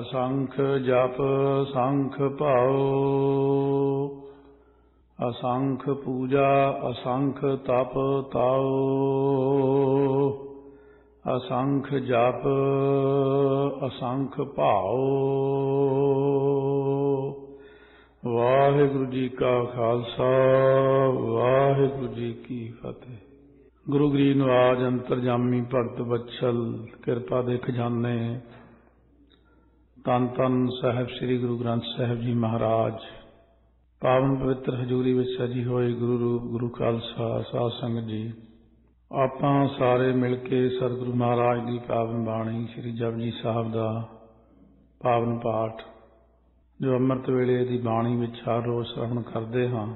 ਅਸੰਖ ਜਪ ਸੰਖ ਭਾਉ। ਅਸੰਖ ਪੂਜਾ, ਅਸੰਖ ਤਪ ਤਾਉ। ਅਸੰਖ ਜਪ, ਅਸੰਖ ਭਾਉ। ਵਾਹਿਗੁਰੂ ਜੀ ਕਾ ਖਾਲਸਾ, ਵਾਹਿਗੁਰੂ ਜੀ ਕੀ ਫਤਿਹ। ਗੁਰੂ ਗ੍ਰੀ ਨਿਵਾਜ ਅੰਤਰਜਾਮੀ ਭਗਤ ਬਚਲ, ਕਿਰਪਾ ਦੇ ਖਜ਼ਾਨੇ ਤਨ ਤਨ ਸਾਹਿਬ ਸ੍ਰੀ ਗੁਰੂ ਗ੍ਰੰਥ ਸਾਹਿਬ ਜੀ ਮਹਾਰਾਜ। ਪਾਵਨ ਪਵਿੱਤਰ ਹਜ਼ੂਰੀ ਵਿੱਚ ਸਜੀ ਹੋਈ ਗੁਰੂ ਰੂਪ, ਗੁਰੂ ਖਾਲਸਾ, ਸਾਧ ਸੰਗਤ ਜੀ। ਆਪਾਂ ਸਾਰੇ ਮਿਲ ਕੇ ਸਤਿਗੁਰੂ ਮਹਾਰਾਜ ਦੀ ਪਾਵਨ ਬਾਣੀ ਸ੍ਰੀ ਜਪਜੀ ਸਾਹਿਬ ਦਾ ਪਾਵਨ ਪਾਠ, ਜੋ ਅੰਮ੍ਰਿਤ ਵੇਲੇ ਦੀ ਬਾਣੀ ਵਿੱਚ ਹਰ ਰੋਜ਼ ਸ਼ਰਵਣ ਕਰਦੇ ਹਾਂ।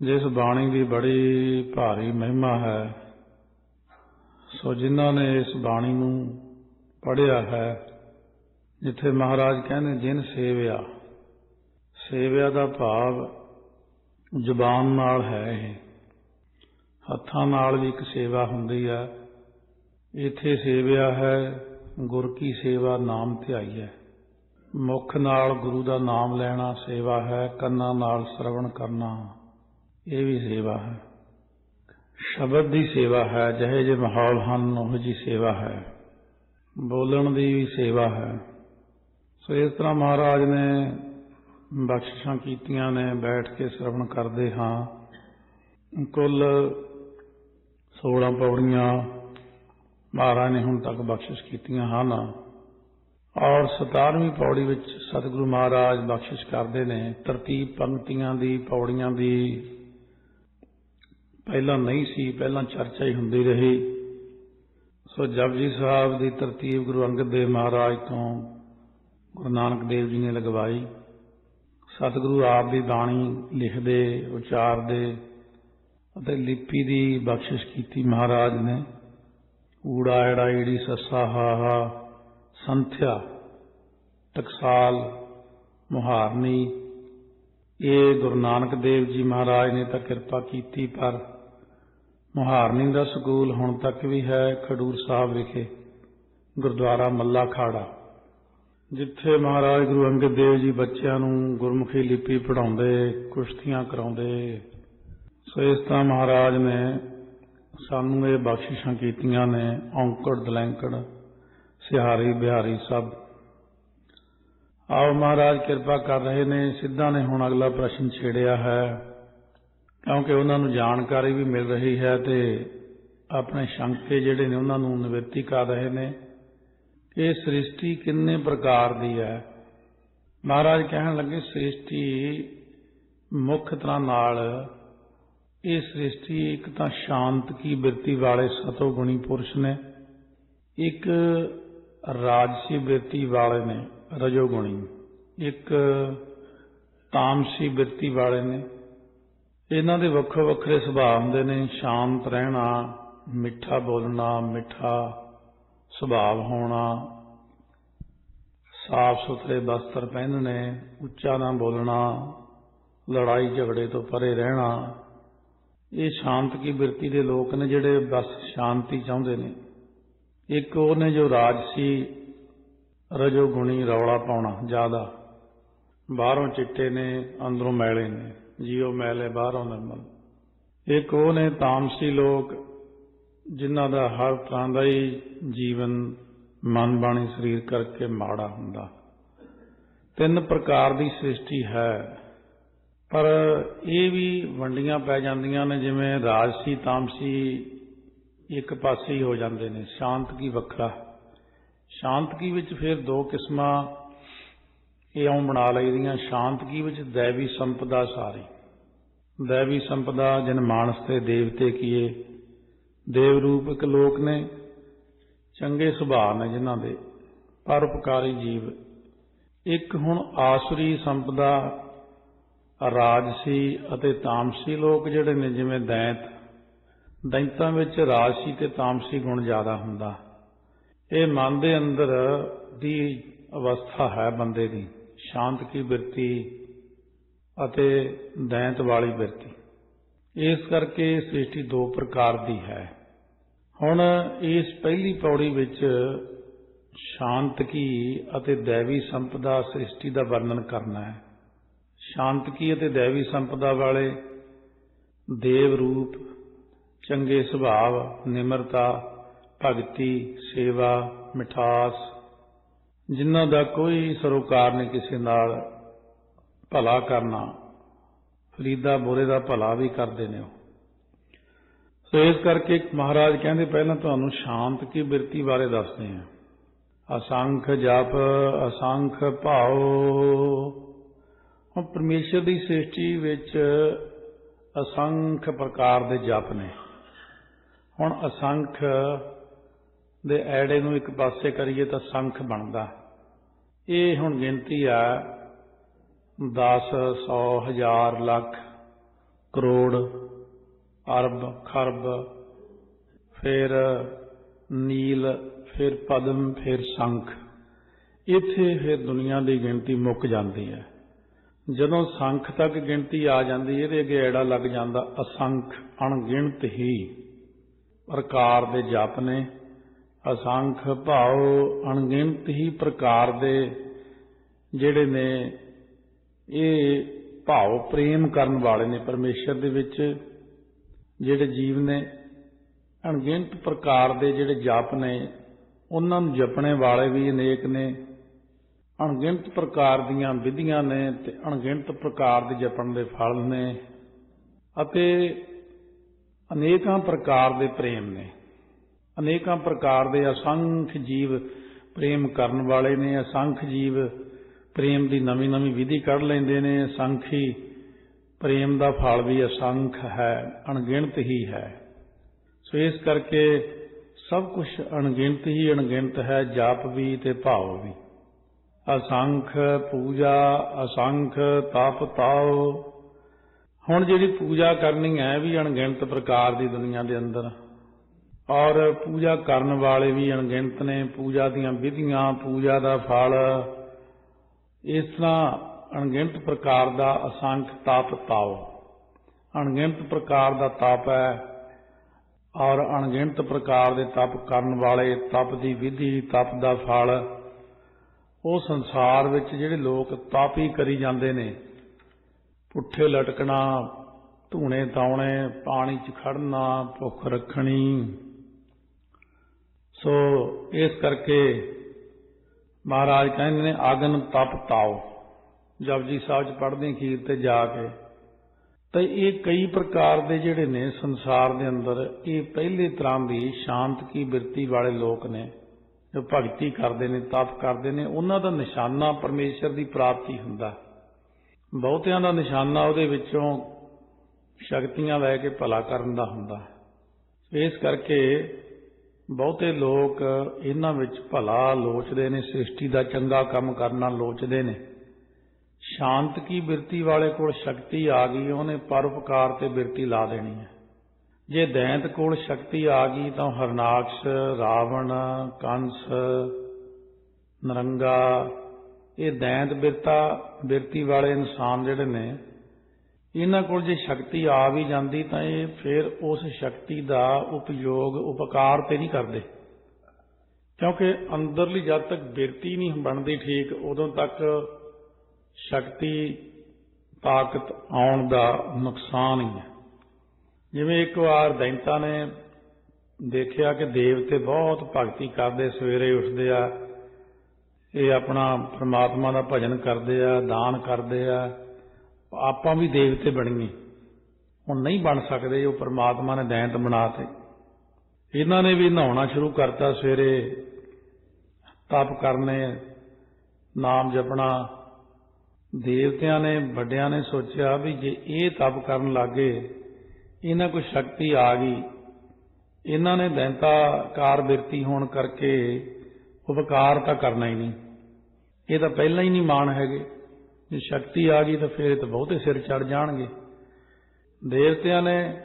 ਜਿਸ ਬਾਣੀ ਦੀ ਬੜੀ ਭਾਰੀ ਮਹਿਮਾ ਹੈ, ਸੋ ਜਿਨ੍ਹਾਂ ਨੇ ਇਸ ਬਾਣੀ ਨੂੰ ਪੜ੍ਹਿਆ ਹੈ ਜਿੱਥੇ ਮਹਾਰਾਜ ਕਹਿੰਦੇ, ਜਿਨ ਸੇਵਿਆ ਸੇਵਿਆ ਦਾ ਭਾਵ ਜ਼ੁਬਾਨ ਨਾਲ ਹੈ ਇਹ। ਹੱਥਾਂ ਨਾਲ ਵੀ ਇੱਕ ਸੇਵਾ ਹੁੰਦੀ ਹੈ। ਇੱਥੇ ਸੇਵਿਆ ਹੈ, ਗੁਰ ਕੀ ਸੇਵਾ ਨਾਮ ਧਿਆਈ ਹੈ। ਮੁਖ ਨਾਲ ਗੁਰੂ ਦਾ ਨਾਮ ਲੈਣਾ ਸੇਵਾ ਹੈ, ਕੰਨਾਂ ਨਾਲ ਸ਼ਰਵਣ ਕਰਨਾ, ਇਹ ਵੀ ਸੇਵਾ ਹੈ। ਸ਼ਬਦ ਦੀ ਸੇਵਾ ਹੈ, ਜਿਹੇ ਜੇ ਮਾਹੌਲ ਹਨ, ਉਹ ਜੀ ਸੇਵਾ ਹੈ। ਬੋਲਣ ਦੀ ਵੀ ਸੇਵਾ ਹੈ। ਸੋ ਇਸ ਤਰ੍ਹਾਂ ਮਹਾਰਾਜ ਨੇ ਬਖਸ਼ਿਸ਼ਾਂ ਕੀਤੀਆਂ ਨੇ, ਬੈਠ ਕੇ ਸ਼ਰਵਣ ਕਰਦੇ ਹਾਂ। ਕੁੱਲ 16 ਪੌੜੀਆਂ ਮਹਾਰਾਜ ਨੇ ਹੁਣ ਤੱਕ ਬਖਸ਼ਿਸ਼ ਕੀਤੀਆਂ ਹਨ। ਔਰ 17ਵੀਂ ਪੌੜੀ ਵਿੱਚ ਸਤਿਗੁਰੂ ਮਹਾਰਾਜ ਬਖਸ਼ਿਸ਼ ਕਰਦੇ ਨੇ। ਤਰਤੀਬ ਪੰਕਤੀਆਂ ਦੀ, ਪੌੜੀਆਂ ਦੀ ਪਹਿਲਾਂ ਨਹੀਂ ਸੀ, ਪਹਿਲਾਂ ਚਰਚਾ ਹੀ ਹੁੰਦੀ ਰਹੀ। ਸੋ ਜਪਜੀ ਸਾਹਿਬ ਦੀ ਤਰਤੀਬ ਗੁਰੂ ਅੰਗਦ ਦੇਵ ਮਹਾਰਾਜ ਤੋਂ ਗੁਰੂ ਨਾਨਕ ਦੇਵ ਜੀ ਨੇ ਲਗਵਾਈ। ਸਤਿਗੁਰੂ ਆਪ ਦੀ ਬਾਣੀ ਲਿਖਦੇ, ਉਚਾਰਦੇ ਅਤੇ ਲਿਪੀ ਦੀ ਬਖਸ਼ਿਸ਼ ਕੀਤੀ ਮਹਾਰਾਜ ਨੇ। ਊੜਾ ਏੜਾ ਈੜੀ, ਸੱਸਾ, ਹਾ ਹਾ, ਸੰਥਿਆ, ਟਕਸਾਲ, ਮੁਹਾਰਨੀ, ਇਹ ਗੁਰੂ ਨਾਨਕ ਦੇਵ ਜੀ ਮਹਾਰਾਜ ਨੇ ਤਾਂ ਕਿਰਪਾ ਕੀਤੀ, ਪਰ ਮੁਹਾਰਨੀ ਦਾ ਸਕੂਲ ਹੁਣ ਤੱਕ ਵੀ ਹੈ ਖਡੂਰ ਸਾਹਿਬ ਵਿਖੇ, ਗੁਰਦੁਆਰਾ ਮੱਲਾ ਖਾੜਾ ਜਿੱਥੇ ਮਹਾਰਾਜ ਗੁਰੂ ਅੰਗਦ ਦੇਵ ਜੀ ਬੱਚਿਆਂ ਨੂੰ ਗੁਰਮੁਖੀ ਲਿਪੀ ਪੜਾਉਂਦੇ ਕੁਸ਼ਤੀਆਂ ਕਰਾਉਂਦੇ, ਸੋ ਇਸ ਤਰ੍ਹਾਂ ਮਹਾਰਾਜ ਨੇ ਸਾਨੂੰ ਇਹ ਬਖਸ਼ਿਸ਼ਾਂ ਕੀਤੀਆਂ ਨੇ, ਔਂਕੜ, ਦਲੈਂਕੜ, ਸਿਹਾਰੀ, ਬਿਹਾਰੀ ਸਭ। ਆਓ ਮਹਾਰਾਜ ਕਿਰਪਾ ਕਰ ਰਹੇ ਨੇ, ਸਿੱਧਾ ਨੇ ਹੁਣ ਅਗਲਾ ਪ੍ਰਸ਼ਨ ਛੇੜਿਆ ਹੈ, ਕਿਉਂਕਿ ਉਹਨਾਂ ਨੂੰ ਜਾਣਕਾਰੀ ਵੀ ਮਿਲ ਰਹੀ ਹੈ ਤੇ ਆਪਣੇ ਸ਼ੰਕੇ ਜਿਹੜੇ ਨੇ ਉਹਨਾਂ ਨੂੰ ਨਿਵਰਤੀ ਕਰ ਰਹੇ ਨੇ। ਕਿ ਇਹ ਸ੍ਰਿਸ਼ਟੀ ਕਿੰਨੇ ਪ੍ਰਕਾਰ ਦੀ ਹੈ? ਮਹਾਰਾਜ ਕਹਿਣ ਲੱਗੇ, ਸ੍ਰਿਸ਼ਟੀ ਮੁੱਖ ਤਰ੍ਹਾਂ ਨਾਲ, ਇਹ ਸ੍ਰਿਸ਼ਟੀ ਇੱਕ ਤਾਂ ਸ਼ਾਂਤ ਕੀ ਬਿਰਤੀ ਵਾਲੇ ਸਤੋ ਗੁਣੀ ਪੁਰਸ਼ ਨੇ, ਇੱਕ ਰਾਜਸੀ ਬਿਰਤੀ ਵਾਲੇ ਨੇ, ਰਜੋ ਗੁਣੀ, ਇੱਕ ਤਾਮਸੀ ਬਿਰਤੀ ਵਾਲੇ ਨੇ। ਇਹਨਾਂ ਦੇ ਵੱਖੋ ਵੱਖਰੇ ਸੁਭਾਅ ਹੁੰਦੇ ਨੇ, ਸ਼ਾਂਤ ਰਹਿਣਾ, ਮਿੱਠਾ ਬੋਲਣਾ, ਮਿੱਠਾ ਸੁਭਾਵ ਹੋਣਾ, ਸਾਫ਼ ਸੁਥਰੇ ਬਸਤਰ ਪਹਿਨਣੇ, ਉੱਚਾ ਨਾ ਬੋਲਣਾ, ਲੜਾਈ ਝਗੜੇ ਤੋਂ ਪਰੇ ਰਹਿਣਾ, ਇਹ ਸ਼ਾਂਤ ਕੀ ਬਿਰਤੀ ਦੇ ਲੋਕ ਨੇ ਜਿਹੜੇ ਬਸ ਸ਼ਾਂਤੀ ਚਾਹੁੰਦੇ ਨੇ। ਇੱਕ ਉਹ ਨੇ ਜੋ ਰਾਜਸੀ ਰਜੋ ਗੁਣੀ ਰੌਲਾ ਪਾਉਣਾ ਜ਼ਿਆਦਾ। ਬਾਹਰੋਂ ਚਿੱਟੇ ਨੇ, ਅੰਦਰੋਂ ਮੈਲੇ ਨੇ। ਜੀਓ ਮੈਲੇ ਬਾਹਰੋਂ ਨਿਰਮਲ। ਇੱਕ ਉਹ ਨੇ ਤਾਮਸੀ ਲੋਕ ਜਿਨ੍ਹਾਂ ਦਾ ਹਰ ਤਰ੍ਹਾਂ ਦਾ ਹੀ ਜੀਵਨ ਮਨ ਬਾਣੀ ਸਰੀਰ ਕਰਕੇ ਮਾੜਾ ਹੁੰਦਾ। ਤਿੰਨ ਪ੍ਰਕਾਰ ਦੀ ਸ੍ਰਿਸ਼ਟੀ ਹੈ। ਪਰ ਇਹ ਵੀ ਵੰਡੀਆਂ ਪੈ ਜਾਂਦੀਆਂ ਨੇ, ਜਿਵੇਂ ਰਾਜਸੀ, ਤਾਮਸੀ ਇੱਕ ਪਾਸੇ ਹੀ ਹੋ ਜਾਂਦੇ ਨੇ। ਸ਼ਾਂਤ ਕੀ ਵੱਖਰਾ। ਸ਼ਾਂਤ ਕੀ ਵਿੱਚ ਫਿਰ ਦੋ ਕਿਸਮਾਂ ਇਹ ਆਉਂ ਬਣਾ ਲਈਦੀਆਂ। ਸ਼ਾਂਤ ਕੀ ਵਿੱਚ ਦੇਵੀ ਸੰਪਦਾ ਸਾਰੀ। ਦੇਵੀ ਸੰਪਦਾ ਜਿਨ ਮਾਨਸ ਤੇ ਦੇਵਤੇ ਕੀਏ ਦੇਵ ਰੂਪ ਇੱਕ ਲੋਕ ਨੇ, ਚੰਗੇ ਸੁਭਾਅ ਨੇ ਜਿਨ੍ਹਾਂ ਦੇ ਪਰਉਪਕਾਰੀ ਜੀਵ। ਇੱਕ ਹੁਣ ਆਸਰੀ ਸੰਪਦਾ ਰਾਜਸੀ ਅਤੇ ਤਾਮਸੀ ਲੋਕ ਜਿਹੜੇ ਨੇ, ਜਿਵੇਂ ਦੈਂਤ, ਦੈਂਤਾਂ ਵਿੱਚ ਰਾਜਸੀ ਤੇ ਤਾਮਸੀ ਗੁਣ ਜ਼ਿਆਦਾ ਹੁੰਦਾ। ਇਹ ਮਨ ਦੇ ਅੰਦਰ ਦੀ ਅਵਸਥਾ ਹੈ ਬੰਦੇ ਦੀ, ਸ਼ਾਂਤ ਕੀ ਬਿਰਤੀ ਅਤੇ ਦੈਂਤ ਵਾਲੀ ਬਿਰਤੀ। ਇਸ ਕਰਕੇ ਸ੍ਰਿਸ਼ਟੀ ਦੋ ਪ੍ਰਕਾਰ ਦੀ ਹੈ। ਹੁਣ ਇਸ ਪਹਿਲੀ ਪੌੜੀ ਵਿੱਚ ਸ਼ਾਂਤਕੀ ਅਤੇ ਦੇਵੀ ਸੰਪਦਾ ਸ੍ਰਿਸ਼ਟੀ ਦਾ ਵਰਣਨ ਕਰਨਾ ਹੈ। ਸ਼ਾਂਤਕੀ ਅਤੇ ਦੇਵੀ ਸੰਪਦਾ ਵਾਲੇ ਦੇਵ ਰੂਪ, ਚੰਗੇ ਸੁਭਾਅ ਨਿਮਰਤਾ, ਭਗਤੀ, ਸੇਵਾ, ਮਿਠਾਸ, ਜਿਨ੍ਹਾਂ ਦਾ ਕੋਈ ਸਰੋਕਾਰ ਨਹੀਂ ਕਿਸੇ ਨਾਲ ਭਲਾ ਕਰਨਾ, ਫਰੀਦਾ ਬੋਰੇ ਦਾ ਭਲਾ ਵੀ ਕਰਦੇ ਨੇ ਉਹ। ਸੋ ਇਸ ਕਰਕੇ ਮਹਾਰਾਜ ਕਹਿੰਦੇ ਪਹਿਲਾਂ ਤੁਹਾਨੂੰ ਸ਼ਾਂਤ ਕੀ ਬਿਰਤੀ ਬਾਰੇ ਦੱਸਦੇ ਹਾਂ। ਅਸੰਖ ਜਪ, ਅਸੰਖ ਭਾਉ। ਹੁਣ ਪਰਮੇਸ਼ਰ ਦੀ ਸ੍ਰਿਸ਼ਟੀ ਵਿੱਚ ਅਸੰਖ ਪ੍ਰਕਾਰ ਦੇ ਜਪ ਨੇ। ਹੁਣ ਅਸੰਖ ਦੇ ਐੜੇ ਨੂੰ ਇੱਕ ਪਾਸੇ ਕਰੀਏ ਤਾਂ ਸੰਖ ਬਣਦਾ। ਇਹ ਹੁਣ ਗਿਣਤੀ ਆ 10 100 ਹਜ਼ਾਰ, ਲੱਖ, ਕਰੋੜ ਅਰਬ, ਖਰਬ, ਫਿਰ ਨੀਲ, ਫਿਰ ਪਦਮ, ਫਿਰ ਸੰਖ। ਇੱਥੇ ਫਿਰ ਦੁਨੀਆ ਦੀ ਗਿਣਤੀ ਮੁੱਕ ਜਾਂਦੀ ਹੈ। ਜਦੋਂ ਸੰਖ ਤੱਕ ਗਿਣਤੀ ਆ ਜਾਂਦੀ, ਇਹਦੇ ਅੱਗੇ ਐੜਾ ਲੱਗ ਜਾਂਦਾ, ਅਸੰਖ, ਅਣਗਿਣਤ ਹੀ। ਪ੍ਰਕਾਰ ਦੇ ਜਪ ਨੇ, ਅਸੰਖ ਭਾਉ ਅਣਗਿਣਤ ਹੀ ਪ੍ਰਕਾਰ ਦੇ ਜਿਹੜੇ ਨੇ, ਇਹ ਭਾਵ ਪ੍ਰੇਮ ਕਰਨ ਵਾਲੇ ਨੇ, ਪਰਮੇਸ਼ਰ ਦੇ ਵਿੱਚ। ਜਿਹੜੇ ਜੀਵ ਨੇ, ਅਣਗਿਣਤ ਪ੍ਰਕਾਰ ਦੇ ਜਿਹੜੇ ਜਪ ਨੇ, ਉਹਨਾਂ ਨੂੰ ਜਪਣੇ ਵਾਲੇ ਵੀ ਅਨੇਕ ਨੇ। ਅਣਗਿਣਤ ਪ੍ਰਕਾਰ ਦੀਆਂ ਵਿਧੀਆਂ ਨੇ ਤੇ ਅਣਗਿਣਤ ਪ੍ਰਕਾਰ ਦੇ ਜਪਣ ਦੇ ਫਲ ਨੇ ਅਤੇ ਅਨੇਕਾਂ ਪ੍ਰਕਾਰ ਦੇ ਪ੍ਰੇਮ ਨੇ। ਅਨੇਕਾਂ ਪ੍ਰਕਾਰ ਦੇ ਅਸੰਖ ਜੀਵ ਪ੍ਰੇਮ ਕਰਨ ਵਾਲੇ ਨੇ, ਅਸੰਖ ਜੀਵ ਪ੍ਰੇਮ ਦੀ ਨਵੀਂ ਨਵੀਂ ਵਿਧੀ ਕੱਢ ਲੈਂਦੇ ਨੇ, ਅਸੰਖੀ ਪ੍ਰੇਮ ਦਾ ਫਲ ਵੀ ਅਸੰਖ ਹੈ, ਅਣਗਿਣਤ ਹੀ ਹੈ। ਸੋ ਇਸ ਕਰਕੇ ਸਭ ਕੁਝ ਅਣਗਿਣਤ ਹੀ ਅਣਗਿਣਤ ਹੈ, ਜਾਪ ਵੀ ਤੇ ਭਾਵ ਵੀ। ਅਸੰਖ, ਪੂਜਾ, ਅਸੰਖ, ਤਪ, ਤਾਉ। ਹੁਣ ਜਿਹੜੀ ਪੂਜਾ ਕਰਨੀ ਹੈ ਵੀ ਅਣਗਿਣਤ ਪ੍ਰਕਾਰ ਦੀ ਦੁਨੀਆ ਦੇ ਅੰਦਰ। ਔਰ ਪੂਜਾ ਕਰਨ ਵਾਲੇ ਵੀ ਅਣਗਿਣਤ ਨੇ, ਪੂਜਾ ਦੀਆਂ ਵਿਧੀਆਂ, ਪੂਜਾ ਦਾ ਫਲ। ਇਸ ਤਰ੍ਹਾਂ ਅਣਗਿਣਤ ਪ੍ਰਕਾਰ ਦਾ ਅਸੰਖ ਤਾਪ ਤਾਉ ਅਣਗਿਣਤ ਪ੍ਰਕਾਰ ਦਾ ਤਾਪ ਹੈ ਔਰ ਅਣਗਿਣਤ ਪ੍ਰਕਾਰ ਦੇ ਤਪ ਕਰਨ ਵਾਲੇ ਤਪ ਦੀ ਵਿਧੀ, ਤਪ ਦਾ ਫਲ, ਉਹ ਸੰਸਾਰ ਵਿੱਚ ਜਿਹੜੇ ਲੋਕ ਤਪ ਹੀ ਕਰੀ ਜਾਂਦੇ ਨੇ। ਪੁੱਠੇ ਲਟਕਣਾ, ਧੂਣੇ ਤਾਉਣੇ ਪਾਣੀ 'ਚ ਖੜਨਾ, ਭੁੱਖ ਰੱਖਣੀ। ਸੋ ਇਸ ਕਰਕੇ ਮਹਾਰਾਜ ਕਹਿੰਦੇ ਨੇ, ਆਗਨ ਤਪ ਤਾਓ। ਜਪਜੀ ਸਾਹਿਬ 'ਚ ਪੜ੍ਹਦੇ ਖੀਰ ਤੇ ਜਾ ਕੇ। ਤਾਂ ਇਹ ਕਈ ਪ੍ਰਕਾਰ ਦੇ ਜਿਹੜੇ ਨੇ ਸੰਸਾਰ ਦੇ ਅੰਦਰ, ਇਹ ਪਹਿਲੇ ਤਰ੍ਹਾਂ ਦੀ ਸ਼ਾਂਤ ਕੀ ਬਿਰਤੀ ਵਾਲੇ ਲੋਕ ਨੇ, ਜੋ ਭਗਤੀ ਕਰਦੇ ਨੇ, ਤਪ ਕਰਦੇ ਨੇ, ਉਹਨਾਂ ਦਾ ਨਿਸ਼ਾਨਾ ਪਰਮੇਸ਼ਰ ਦੀ ਪ੍ਰਾਪਤੀ ਹੁੰਦਾ। ਬਹੁਤਿਆਂ ਦਾ ਨਿਸ਼ਾਨਾ ਉਹਦੇ ਵਿੱਚੋਂ ਸ਼ਕਤੀਆਂ ਲੈ ਕੇ ਭਲਾ ਕਰਨ ਦਾ ਹੁੰਦਾ। ਇਸ ਕਰਕੇ ਬਹੁਤੇ ਲੋਕ ਇਹਨਾਂ ਵਿੱਚ ਭਲਾ ਲੋਚਦੇ ਨੇ, ਸ੍ਰਿਸ਼ਟੀ ਦਾ ਚੰਗਾ ਕੰਮ ਕਰਨਾ ਲੋਚਦੇ ਨੇ। ਸ਼ਾਂਤ ਕੀ ਬਿਰਤੀ ਵਾਲੇ ਕੋਲ ਸ਼ਕਤੀ ਆ ਗਈ, ਉਹਨੇ ਪਰਉਪਕਾਰ ਤੇ ਬਿਰਤੀ ਲਾ ਦੇਣੀ ਹੈ। ਜੇ ਦੈਂਤ ਕੋਲ ਸ਼ਕਤੀ ਆ ਗਈ ਤਾਂ ਹਰਨਾਕਸ਼, ਰਾਵਣ, ਕੰਸ, ਨਰੰਗਾ, ਇਹ ਦੈਂਤ ਬਿਰਤਾ, ਬਿਰਤੀ ਵਾਲੇ ਇਨਸਾਨ ਜਿਹੜੇ ਨੇ, ਇਹਨਾਂ ਕੋਲ ਜੇ ਸ਼ਕਤੀ ਆ ਵੀ ਜਾਂਦੀ ਤਾਂ ਇਹ ਫਿਰ ਉਸ ਸ਼ਕਤੀ ਦਾ ਉਪਯੋਗ, ਉਪਕਾਰ ਤੇ ਨਹੀਂ ਕਰਦੇ। ਕਿਉਂਕਿ ਅੰਦਰਲੀ ਜਦ ਤੱਕ ਬਿਰਤੀ ਨਹੀਂ ਬਣਦੀ ਠੀਕ, ਉਦੋਂ ਤੱਕ ਸ਼ਕਤੀ, ਤਾਕਤ ਆਉਣ ਦਾ ਨੁਕਸਾਨ ਹੀ ਹੈ। ਜਿਵੇਂ ਇੱਕ ਵਾਰ ਦੈਂਤਾ ਨੇ ਦੇਖਿਆ ਕਿ ਦੇਵਤੇ ਬਹੁਤ ਭਗਤੀ ਕਰਦੇ, ਸਵੇਰੇ ਉੱਠਦੇ ਆ, ਇਹ ਆਪਣਾ ਪ੍ਰਮਾਤਮਾ ਦਾ ਭਜਨ ਕਰਦੇ ਆ, ਦਾਨ ਕਰਦੇ ਆ, ਆਪਾਂ ਵੀ ਦੇਵਤੇ ਬਣੀਏ। ਹੁਣ ਨਹੀਂ ਬਣ ਸਕਦੇ, ਉਹ ਪ੍ਰਮਾਤਮਾ ਨੇ ਦੈਂਤ ਬਣਾਤੇ ਇਹਨਾਂ ਨੇ ਵੀ ਨਹਾਉਣਾ ਸ਼ੁਰੂ ਕਰਤਾ ਸਵੇਰੇ, ਤਪ ਕਰਨੇ, ਨਾਮ ਜਪਣਾ ਦੇਵਤਿਆਂ ਨੇ, ਵੱਡਿਆਂ ਨੇ ਸੋਚਿਆ ਵੀ ਜੇ ਇਹ ਤਪ ਕਰਨ ਲੱਗੇ, ਇਹਨਾਂ ਕੋਈ ਸ਼ਕਤੀ ਆ ਗਈ। ਇਹਨਾਂ ਨੇ ਦੈਂਤਾਕਾਰ ਬਿਰਤੀ ਹੋਣ ਕਰਕੇ ਉਪਕਾਰ ਤਾਂ ਕਰਨਾ ਹੀ ਨਹੀਂ। ਇਹ ਤਾਂ ਪਹਿਲਾਂ ਹੀ ਨਹੀਂ ਮਾਣ ਹੈਗੇ। ਜੇ ਸ਼ਕਤੀ ਆ ਗਈ ਤਾਂ ਫਿਰ ਇਹ ਤਾਂ ਬਹੁਤੇ ਸਿਰ ਚੜ ਜਾਣਗੇ। ਦੇਵਤਿਆਂ ਨੇ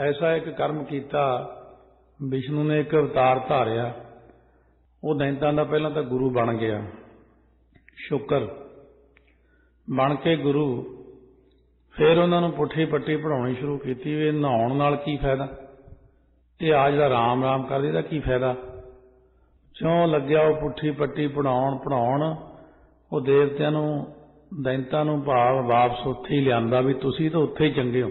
ਐਸਾ ਇੱਕ ਕਰਮ ਕੀਤਾ, ਵਿਸ਼ਨੂੰ ਨੇ ਇੱਕ ਅਵਤਾਰ ਧਾਰਿਆ। ਉਹ ਦੈਂਤਾਂ ਦਾ ਪਹਿਲਾਂ ਤਾਂ ਗੁਰੂ ਬਣ ਗਿਆ। ਸ਼ੁਕਰ। ਬਣ ਕੇ ਗੁਰੂ, ਫਿਰ ਉਹਨਾਂ ਨੂੰ ਪੁੱਠੀ ਪੱਟੀ ਪੜਾਉਣੀ ਸ਼ੁਰੂ ਕੀਤੀ ਵੀ ਨਹਾਉਣ ਨਾਲ ਕੀ ਫਾਇਦਾ? ਇਹ ਆਜ ਦਾ ਰਾਮ ਰਾਮ ਕਰਦੇ ਦਾ ਕੀ ਫਾਇਦਾ? ਕਿਉਂ ਲੱਗਿਆ ਉਹ ਪੁੱਠੀ ਪੱਟੀ ਪੜਾਉਣ ਪੜਾਉਣ ਉਹ ਦੇਵਤਿਆਂ ਨੂੰ, ਦੈਂਤਾਂ ਨੂੰ ਭਾਵ ਵਾਪਸ ਉੱਥੇ ਹੀ ਲਿਆਂਦਾ ਵੀ ਤੁਸੀਂ ਤਾਂ ਉੱਥੇ ਹੀ ਚੰਗੇ ਹੋ।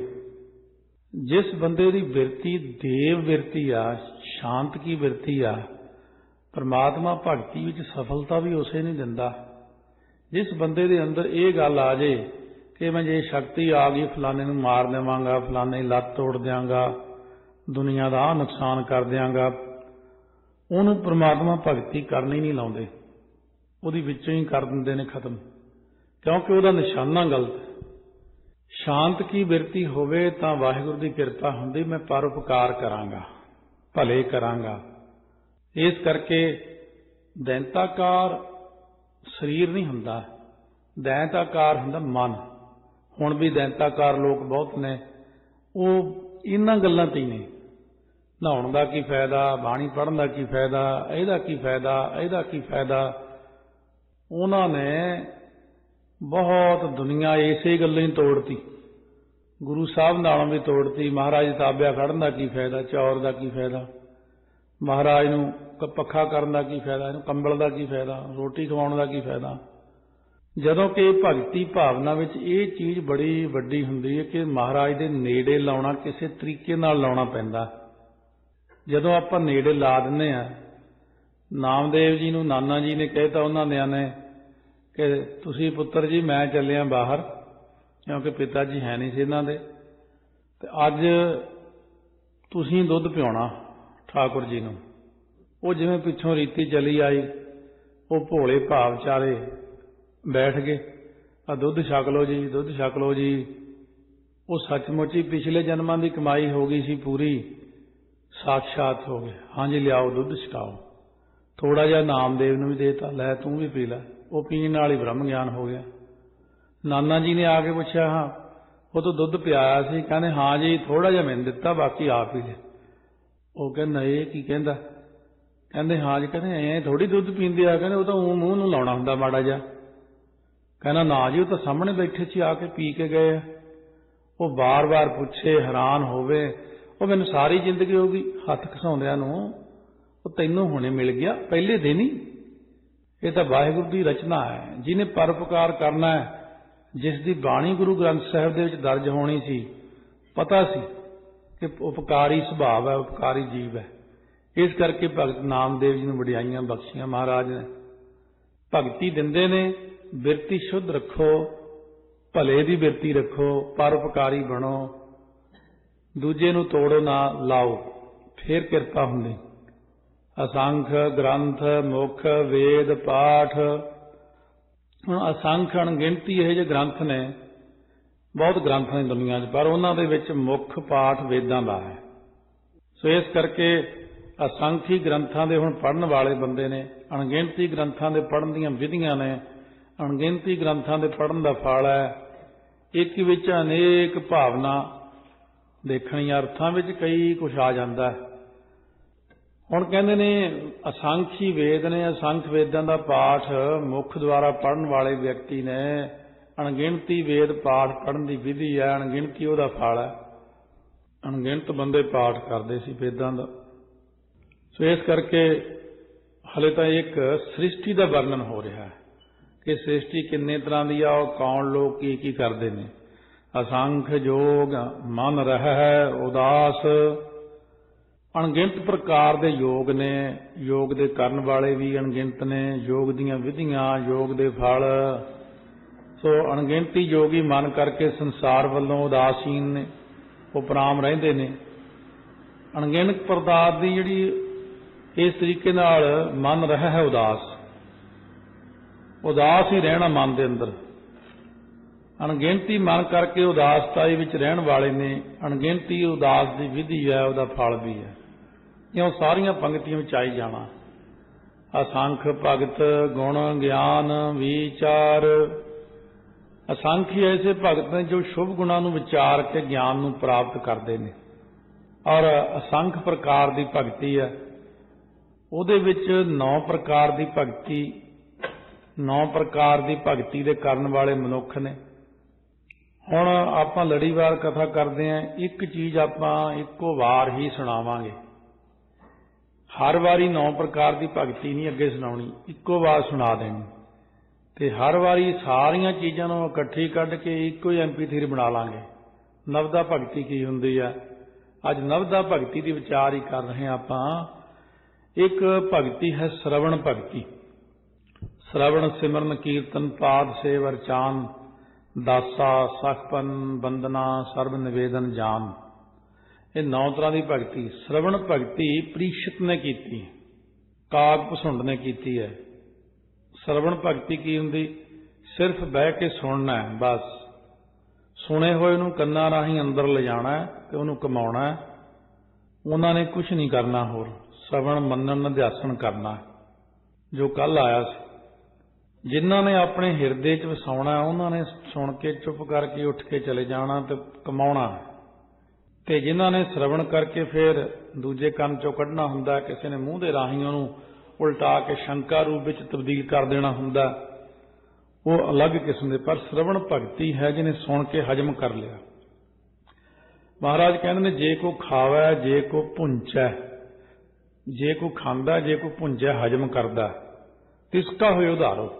ਜਿਸ ਬੰਦੇ ਦੀ ਬਿਰਤੀ ਦੇਵ ਬਿਰਤੀ ਆ, ਸ਼ਾਂਤ ਕੀ ਬਿਰਤੀ ਆ, ਪਰਮਾਤਮਾ ਭਗਤੀ ਵਿੱਚ ਸਫਲਤਾ ਵੀ ਉਸੇ ਨਹੀਂ ਦਿੰਦਾ। ਜਿਸ ਬੰਦੇ ਦੇ ਅੰਦਰ ਇਹ ਗੱਲ ਆ ਜੇ ਕਿ ਮੈਂ ਜੇ ਸ਼ਕਤੀ ਆ ਗਈ, ਫਲਾਣੇ ਨੂੰ ਮਾਰ ਦੇਵਾਂਗਾ, ਫਲਾਣੇ ਲੱਤ ਤੋੜ ਦਿਆਂਗਾ, ਦੁਨੀਆ ਦਾ ਆਹ ਨੁਕਸਾਨ ਕਰ ਦਿਆਂਗਾ, ਉਹਨੂੰ ਪ੍ਰਮਾਤਮਾ ਭਗਤੀ ਕਰਨੀ ਨਹੀਂ ਲਾਉਂਦੇ। ਉਹਦੀ ਵਿੱਚੋਂ ਹੀ ਕਰ ਦਿੰਦੇ ਨੇ ਖਤਮ। ਕਿਉਂਕਿ ਉਹਦਾ ਨਿਸ਼ਾਨਾ ਗਲਤ ਹੈ। ਸ਼ਾਂਤ ਕੀ ਬਿਰਤੀ ਹੋਵੇ ਤਾਂ ਵਾਹਿਗੁਰੂ ਦੀ ਕਿਰਪਾ ਹੁੰਦੀ, ਮੈਂ ਪਰਉਪਕਾਰ ਕਰਾਂਗਾ, ਭਲੇ ਕਰਾਂਗਾ। ਇਸ ਕਰਕੇ ਦੈਂਤਾਕਾਰ ਸਰੀਰ ਨਹੀਂ ਹੁੰਦਾ। ਦੈਂਤਾਕਾਰ ਹੁੰਦਾ ਮਨ। ਹੁਣ ਵੀ ਦੈਂਤਾਕਾਰ ਲੋਕ ਬਹੁਤ ਨੇ। ਉਹ ਇਹਨਾਂ ਗੱਲਾਂ ਤੇ ਹੀ ਨੇ। ਨਹਾਉਣ ਦਾ ਕੀ ਫਾਇਦਾ, ਬਾਣੀ ਪੜਨ ਦਾ ਕੀ ਫਾਇਦਾ, ਇਹਦਾ ਕੀ ਫਾਇਦਾ, ਇਹਦਾ ਕੀ ਫਾਇਦਾ? ਉਹਨਾਂ ਨੇ ਬਹੁਤ ਦੁਨੀਆ ਇਸੇ ਗੱਲੋਂ ਹੀ ਤੋੜਤੀ। ਗੁਰੂ ਸਾਹਿਬ ਨਾਲੋਂ ਵੀ ਤੋੜਤੀ। ਮਹਾਰਾਜ ਤਾਬਿਆ ਖੜਨ ਦਾ ਕੀ ਫਾਇਦਾ, ਚੌਰ ਦਾ ਕੀ ਫਾਇਦਾ? ਮਹਾਰਾਜ ਨੂੰ ਕ- ਪੱਖਾ ਕਰਨ ਦਾ ਕੀ ਫਾਇਦਾ, ਇਹਨੂੰ ਕੰਬਲ ਦਾ ਕੀ ਫਾਇਦਾ, ਰੋਟੀ ਖਵਾਉਣ ਦਾ ਕੀ ਫਾਇਦਾ? ਜਦੋਂ ਕਿ ਭਗਤੀ ਭਾਵਨਾ ਵਿੱਚ ਇਹ ਚੀਜ਼ ਬੜੀ ਵੱਡੀ ਹੁੰਦੀ ਹੈ ਕਿ ਮਹਾਰਾਜ ਦੇ ਨੇੜੇ ਲਾਉਣਾ ਕਿਸੇ ਤਰੀਕੇ ਨਾਲ ਲਾਉਣਾ ਪੈਂਦਾ। ਜਦੋਂ ਆਪਾਂ ਨੇੜੇ ਲਾ ਦਿੰਨੇ ਆ ਨਾਮਦੇਵ ਜੀ ਨੂੰ ਨਾਨਾ ਜੀ ਨੇ ਕਹਿਤਾ ਉਹਨਾਂ ਨਿਆਂ ਨੇ ਕਿ ਤੁਸੀਂ ਪੁੱਤਰ ਜੀ, ਮੈਂ ਚੱਲਿਆ ਬਾਹਰ, ਕਿਉਂਕਿ ਪਿਤਾ ਜੀ ਹੈ ਨਹੀਂ ਸੀ ਇਹਨਾਂ ਦੇ। ਤੇ ਅੱਜ ਤੁਸੀਂ ਦੁੱਧ ਪਿਉਣਾ, ਠਾਕੁਰ ਜੀ ਨੂੰ। ਉਹ ਜਿਵੇਂ ਪਿੱਛੋਂ ਰੀਤੀ ਚਲੀ ਆਈ, ਉਹ ਭੋਲੇ ਭਾਵ ਚਾਰੇ ਬੈਠ ਗਏ। ਆ ਦੁੱਧ ਛਕ ਲਓ ਜੀ, ਦੁੱਧ ਛਕ ਲਓ ਜੀ। ਉਹ ਸੱਚਮੁੱਚ ਹੀ ਪਿਛਲੇ ਜਨਮਾਂ ਦੀ ਕਮਾਈ ਹੋ ਗਈ ਸੀ ਪੂਰੀ ਸਾਖਸ਼ਾਤ ਹੋ ਗਏ। ਹਾਂਜੀ ਲਿਆਓ ਦੁੱਧ, ਛਕਾਓ। ਥੋੜਾ ਜਿਹਾ ਨਾਮਦੇਵ ਨੂੰ ਵੀ ਦੇਤਾ, ਲੈ ਤੂੰ ਵੀ ਪੀ ਲੈ। ਉਹ ਪੀਣ ਨਾਲ ਹੀ ਬ੍ਰਹਮ ਗਿਆਨ ਹੋ ਗਿਆ। ਨਾਨਾ ਜੀ ਨੇ ਆ ਕੇ ਪੁੱਛਿਆ, ਹਾਂ, ਉਹ ਤਾਂ ਦੁੱਧ ਪਿਆਇਆ ਸੀ। ਕਹਿੰਦੇ, ਹਾਂ ਜੀ ਥੋੜਾ ਜਿਹਾ ਮੈਨੂੰ ਦਿੱਤਾ, ਬਾਕੀ ਆਪ ਹੀ ਲੈ ਉਹ ਕਹਿੰਦਾ, ਇਹ ਕੀ ਕਹਿੰਦਾ? ਕਹਿੰਦੇ, ਹਾਂ ਜੀ, ਕਹਿੰਦੇ, ਐ ਥੋੜੀ ਦੁੱਧ ਪੀਂਦੇ ਆ। ਕਹਿੰਦੇ, ਉਹ ਤਾਂ ਉਹ ਮੂੰਹ ਨੂੰ ਲਾਉਣਾ ਹੁੰਦਾ ਮਾੜਾ ਜਿਹਾ। ਕਹਿੰਦਾ, ਨਾ ਜੀ, ਉਹ ਤਾਂ ਸਾਹਮਣੇ ਬੈਠੇ ਸੀ, ਆ ਕੇ ਪੀ ਕੇ ਗਏ ਆ। ਉਹ ਬਾਰ-ਬਾਰ ਪੁੱਛੇ, ਹੈਰਾਨ ਹੋਵੇ। ਉਹ ਮੈਨੂੰ ਸਾਰੀ ਜ਼ਿੰਦਗੀ ਹੋ ਗਈ ਹੱਥ ਖਸਾਉਂਦਿਆਂ ਨੂੰ। ਉਹ ਤੈਨੂੰ ਹੁਣੇ ਮਿਲ ਗਿਆ, ਪਹਿਲੇ ਦਿਨ ਹੀ। ਇਹ ਤਾਂ ਵਾਹਿਗੁਰੂ ਦੀ ਰਚਨਾ ਹੈ। ਜਿਹਨੇ ਪਰਉਪਕਾਰ ਕਰਨਾ ਹੈ, ਜਿਸ ਦੀ ਬਾਣੀ ਗੁਰੂ ਗ੍ਰੰਥ ਸਾਹਿਬ ਦੇ ਵਿੱਚ ਦਰਜ ਹੋਣੀ ਸੀ, ਪਤਾ ਸੀ ਕਿ ਉਪਕਾਰੀ ਸੁਭਾਅ ਹੈ, ਉਪਕਾਰੀ ਜੀਵ ਹੈ। ਇਸ ਕਰਕੇ ਭਗਤ ਨਾਮਦੇਵ ਜੀ ਨੂੰ ਵਡਿਆਈਆਂ ਬਖਸ਼ੀਆਂ ਮਹਾਰਾਜ ਨੇ। ਭਗਤੀ ਦਿੰਦੇ ਨੇ, ਬਿਰਤੀ ਸ਼ੁੱਧ ਰੱਖੋ, ਭਲੇ ਦੀ ਬਿਰਤੀ ਰੱਖੋ, ਪਰਉਪਕਾਰੀ ਬਣੋ, ਦੂਜੇ ਨੂੰ ਤੋੜੋ ਨਾ ਲਾਓ, ਫੇਰ ਕਿਰਪਾ ਹੁੰਦੀ। ਅਸੰਖ ਗ੍ਰੰਥ, ਮੁਖ, ਵੇਦ, ਪਾਠ। ਹੁਣ ਅਸੰਖ ਅਣਗਿਣਤੀ ਇਹ ਜਿਹੇ ਗ੍ਰੰਥ ਨੇ, ਬਹੁਤ ਗ੍ਰੰਥ ਨੇ ਦੁਨੀਆ 'ਚ, ਪਰ ਉਹਨਾਂ ਦੇ ਵਿੱਚ ਮੁੱਖ ਪਾਠ ਵੇਦਾਂ ਦਾ ਹੈ। ਸੋ ਇਸ ਕਰਕੇ ਅਸੰਖੀ ਗ੍ਰੰਥਾਂ ਦੇ ਹੁਣ ਪੜਨ ਵਾਲੇ ਬੰਦੇ ਨੇ, ਅਣਗਿਣਤੀ ਗ੍ਰੰਥਾਂ ਦੇ ਪੜਨ ਦੀਆਂ ਵਿਧੀਆਂ ਨੇ, ਅਣਗਿਣਤੀ ਗ੍ਰੰਥਾਂ ਦੇ ਪੜਨ ਦਾ ਫਲ ਹੈ। ਇੱਕ ਵਿੱਚ ਅਨੇਕ ਭਾਵਨਾ ਦੇਖਣੀਆਂ ਅਰਥਾਂ ਵਿੱਚ ਕਈ ਕੁਝ ਆ ਜਾਂਦਾ ਹੈ। ਹੁਣ ਕਹਿੰਦੇ ਨੇ, ਅਸੰਖੀ ਵੇਦ ਨੇ, ਅਸੰਖ ਵੇਦਾਂ ਦਾ ਪਾਠ ਮੁੱਖ ਦੁਆਰਾ ਪੜਨ ਵਾਲੇ ਵਿਅਕਤੀ ਨੇ, ਅਣਗਿਣਤੀ ਵੇਦ ਪਾਠ ਪੜਨ ਦੀ ਵਿਧੀ ਹੈ, ਅਣਗਿਣਤੀ ਉਹਦਾ ਫਲ ਹੈ। ਅਣਗਿਣਤ ਬੰਦੇ ਪਾਠ ਕਰਦੇ ਸੀ ਵੇਦਾਂ ਦਾ। ਸੋ ਇਸ ਕਰਕੇ ਹਲੇ ਤਾਂ ਇੱਕ ਸ੍ਰਿਸ਼ਟੀ ਦਾ ਵਰਣਨ ਹੋ ਰਿਹਾ ਹੈ ਕਿ ਸ੍ਰਿਸ਼ਟੀ ਕਿੰਨੇ ਤਰ੍ਹਾਂ ਦੀ ਆ, ਉਹ ਕੌਣ ਲੋਕ ਕੀ ਕੀ ਕਰਦੇ ਨੇ। ਅਸੰਖ ਜੋਗ ਮਨ ਰਹਿ ਉਦਾਸ। ਅਣਗਿਣਤ ਪ੍ਰਕਾਰ ਦੇ ਯੋਗ ਨੇ, ਯੋਗ ਦੇ ਕਰਨ ਵਾਲੇ ਵੀ ਅਣਗਿਣਤ ਨੇ, ਯੋਗ ਦੀਆਂ ਵਿਧੀਆਂ, ਯੋਗ ਦੇ ਫਲ। ਸੋ ਅਣਗਿਣਤੀ ਯੋਗੀ ਮਨ ਕਰਕੇ ਸੰਸਾਰ ਵੱਲੋਂ ਉਦਾਸੀਨ ਨੇ ਉਪਰਾਮ ਰਹਿੰਦੇ ਨੇ। ਅਣਗਿਣਤ ਪਰਦਾਤ ਦੀ ਜਿਹੜੀ ਇਸ ਤਰੀਕੇ ਨਾਲ ਮਨ ਰਹਿ ਹੈ ਉਦਾਸ। ਉਦਾਸ ਹੀ ਰਹਿਣਾ ਮਨ ਦੇ ਅੰਦਰ। ਅਣਗਿਣਤੀ ਮਨ ਕਰਕੇ ਉਦਾਸਤਾਈ ਵਿੱਚ ਰਹਿਣ ਵਾਲੇ ਨੇ, ਅਣਗਿਣਤੀ ਉਦਾਸ ਦੀ ਵਿਧੀ ਹੈ, ਉਹਦਾ ਫਲ ਵੀ ਹੈ। ਇਉਂ ਸਾਰੀਆਂ ਪੰਕਤੀਆਂ ਵਿੱਚ ਆਈ ਜਾਣਾ। ਅਸੰਖ ਭਗਤ, ਗੁਣ, ਗਿਆਨ, ਵਿਚਾਰ। ਅਸੰਖ ਹੀ ਐਸੇ ਭਗਤ ਨੇ ਜੋ ਸ਼ੁਭ ਗੁਣਾਂ ਨੂੰ ਵਿਚਾਰ ਕੇ ਗਿਆਨ ਨੂੰ ਪ੍ਰਾਪਤ ਕਰਦੇ ਨੇ। ਔਰ ਅਸੰਖ ਪ੍ਰਕਾਰ ਦੀ ਭਗਤੀ ਹੈ। ਉਹਦੇ ਵਿੱਚ ਨੌ ਪ੍ਰਕਾਰ ਦੀ ਭਗਤੀ, ਨੌ ਪ੍ਰਕਾਰ ਦੀ ਭਗਤੀ ਦੇ ਕਰਨ ਵਾਲੇ ਮਨੁੱਖ ਨੇ। ਹੁਣ ਆਪਾਂ ਲੜੀਵਾਰ ਕਥਾ ਕਰਦੇ ਆਂ ਇੱਕ ਚੀਜ਼ ਆਪਾਂ ਇੱਕੋ ਵਾਰ ਹੀ ਸੁਣਾਵਾਂਗੇ। ਹਰ ਵਾਰੀ ਨੌ ਪ੍ਰਕਾਰ ਦੀ ਭਗਤੀ ਨਹੀਂ ਅੱਗੇ ਸੁਣਾਉਣੀ, ਇੱਕੋ ਵਾਰ ਸੁਣਾ ਦੇਣੀ। ਤੇ ਹਰ ਵਾਰੀ ਸਾਰੀਆਂ ਚੀਜ਼ਾਂ ਨੂੰ ਇਕੱਠੀ ਕੱਢ ਕੇ ਇੱਕੋ ਹੀ ਐਮਪੀ3 ਬਣਾ ਲਾਂਗੇ। ਨਵਦਾ ਭਗਤੀ ਕੀ ਹੁੰਦੀ ਆ? ਅੱਜ ਨਵਦਾ ਭਗਤੀ ਦੀ ਵਿਚਾਰ ਹੀ ਕਰ ਰਹੇ ਹਾਂ ਆਪਾਂ। ਇੱਕ ਭਗਤੀ ਹੈ ਸ਼ਰਵਣ ਭਗਤੀ। ਸ਼ਰਵਣ, ਸਿਮਰਨ, ਕੀਰਤਨ, ਪਾਦ ਸੇਵ ਅਰਚਾਨ ਦਾਸਾ, ਸਖਪਨ, ਬੰਦਨਾ, ਸਰਬ ਨਿਵੇਦਨ, ਜਾਨ। ਇਹ ਨੌ ਤਰ੍ਹਾਂ ਦੀ ਭਗਤੀ। ਸ਼ਰਵਣ ਭਗਤੀ ਪ੍ਰੀਸ਼ਤ ਨੇ ਕੀਤੀ ਕਾਗ ਪਸੁੰਡ ਨੇ ਕੀਤੀ ਹੈ। ਸ਼ਰਵਣ ਭਗਤੀ ਕੀ ਹੁੰਦੀ? ਸਿਰਫ ਬਹਿ ਕੇ ਸੁਣਨਾ ਹੈ, ਬਸ। ਸੁਣੇ ਹੋਏ ਨੂੰ ਕੰਨਾਂ ਰਾਹੀਂ ਅੰਦਰ ਲਿਜਾਣਾ ਹੈ ਤੇ ਉਹਨੂੰ ਕਮਾਉਣਾ ਉਹਨਾਂ ਨੇ ਕੁਝ ਨਹੀਂ ਕਰਨਾ ਹੋਰ। ਸ਼ਰਵਣ ਮੰਨਣ ਨਿਧਿਆਸਨ ਕਰਨਾ ਜੋ ਕੱਲ ਆਇਆ ਸੀ, ਜਿਨ੍ਹਾਂ ਨੇ ਆਪਣੇ ਹਿਰਦੇ 'ਚ ਵਸਾਉਣਾ ਉਹਨਾਂ ਨੇ ਸੁਣ ਕੇ, ਚੁੱਪ ਕਰਕੇ ਉੱਠ ਕੇ ਚਲੇ ਜਾਣਾ ਤੇ ਕਮਾਉਣਾ ਤੇ ਜਿਨ੍ਹਾਂ ਨੇ ਸ਼ਰਵਣ ਕਰਕੇ ਫਿਰ ਦੂਜੇ ਕੰਨ 'ਚੋਂ ਕੱਢਣਾ ਹੁੰਦਾ ਕਿਸੇ ਨੇ ਮੂੰਹ ਦੇ ਰਾਹੀਂ ਉਹਨੂੰ ਉਲਟਾ ਕੇ ਸ਼ੰਕਾ ਰੂਪ ਵਿੱਚ ਤਬਦੀਲ ਕਰ ਦੇਣਾ ਹੁੰਦਾ ਉਹ ਅਲੱਗ ਕਿਸਮ ਦੇ, ਪਰ ਸ਼ਰਵਣ ਭਗਤੀ ਹੈ ਜਿਹਨੇ ਸੁਣ ਕੇ ਹਜਮ ਕਰ ਲਿਆ। ਮਹਾਰਾਜ ਕਹਿੰਦੇ ਨੇ, ਜੇ ਕੋ ਖਾਵੈ, ਜੇ ਕੋ ਪੁੰਚੈ ਜੇ ਕੋ ਖਾਂਦਾ, ਜੇ ਕੋ ਭੁੰਜੈ ਹਜਮ ਕਰਦਾ ਤਿਸ ਕਾ ਹੋਇ ਉਧਾਰੋ।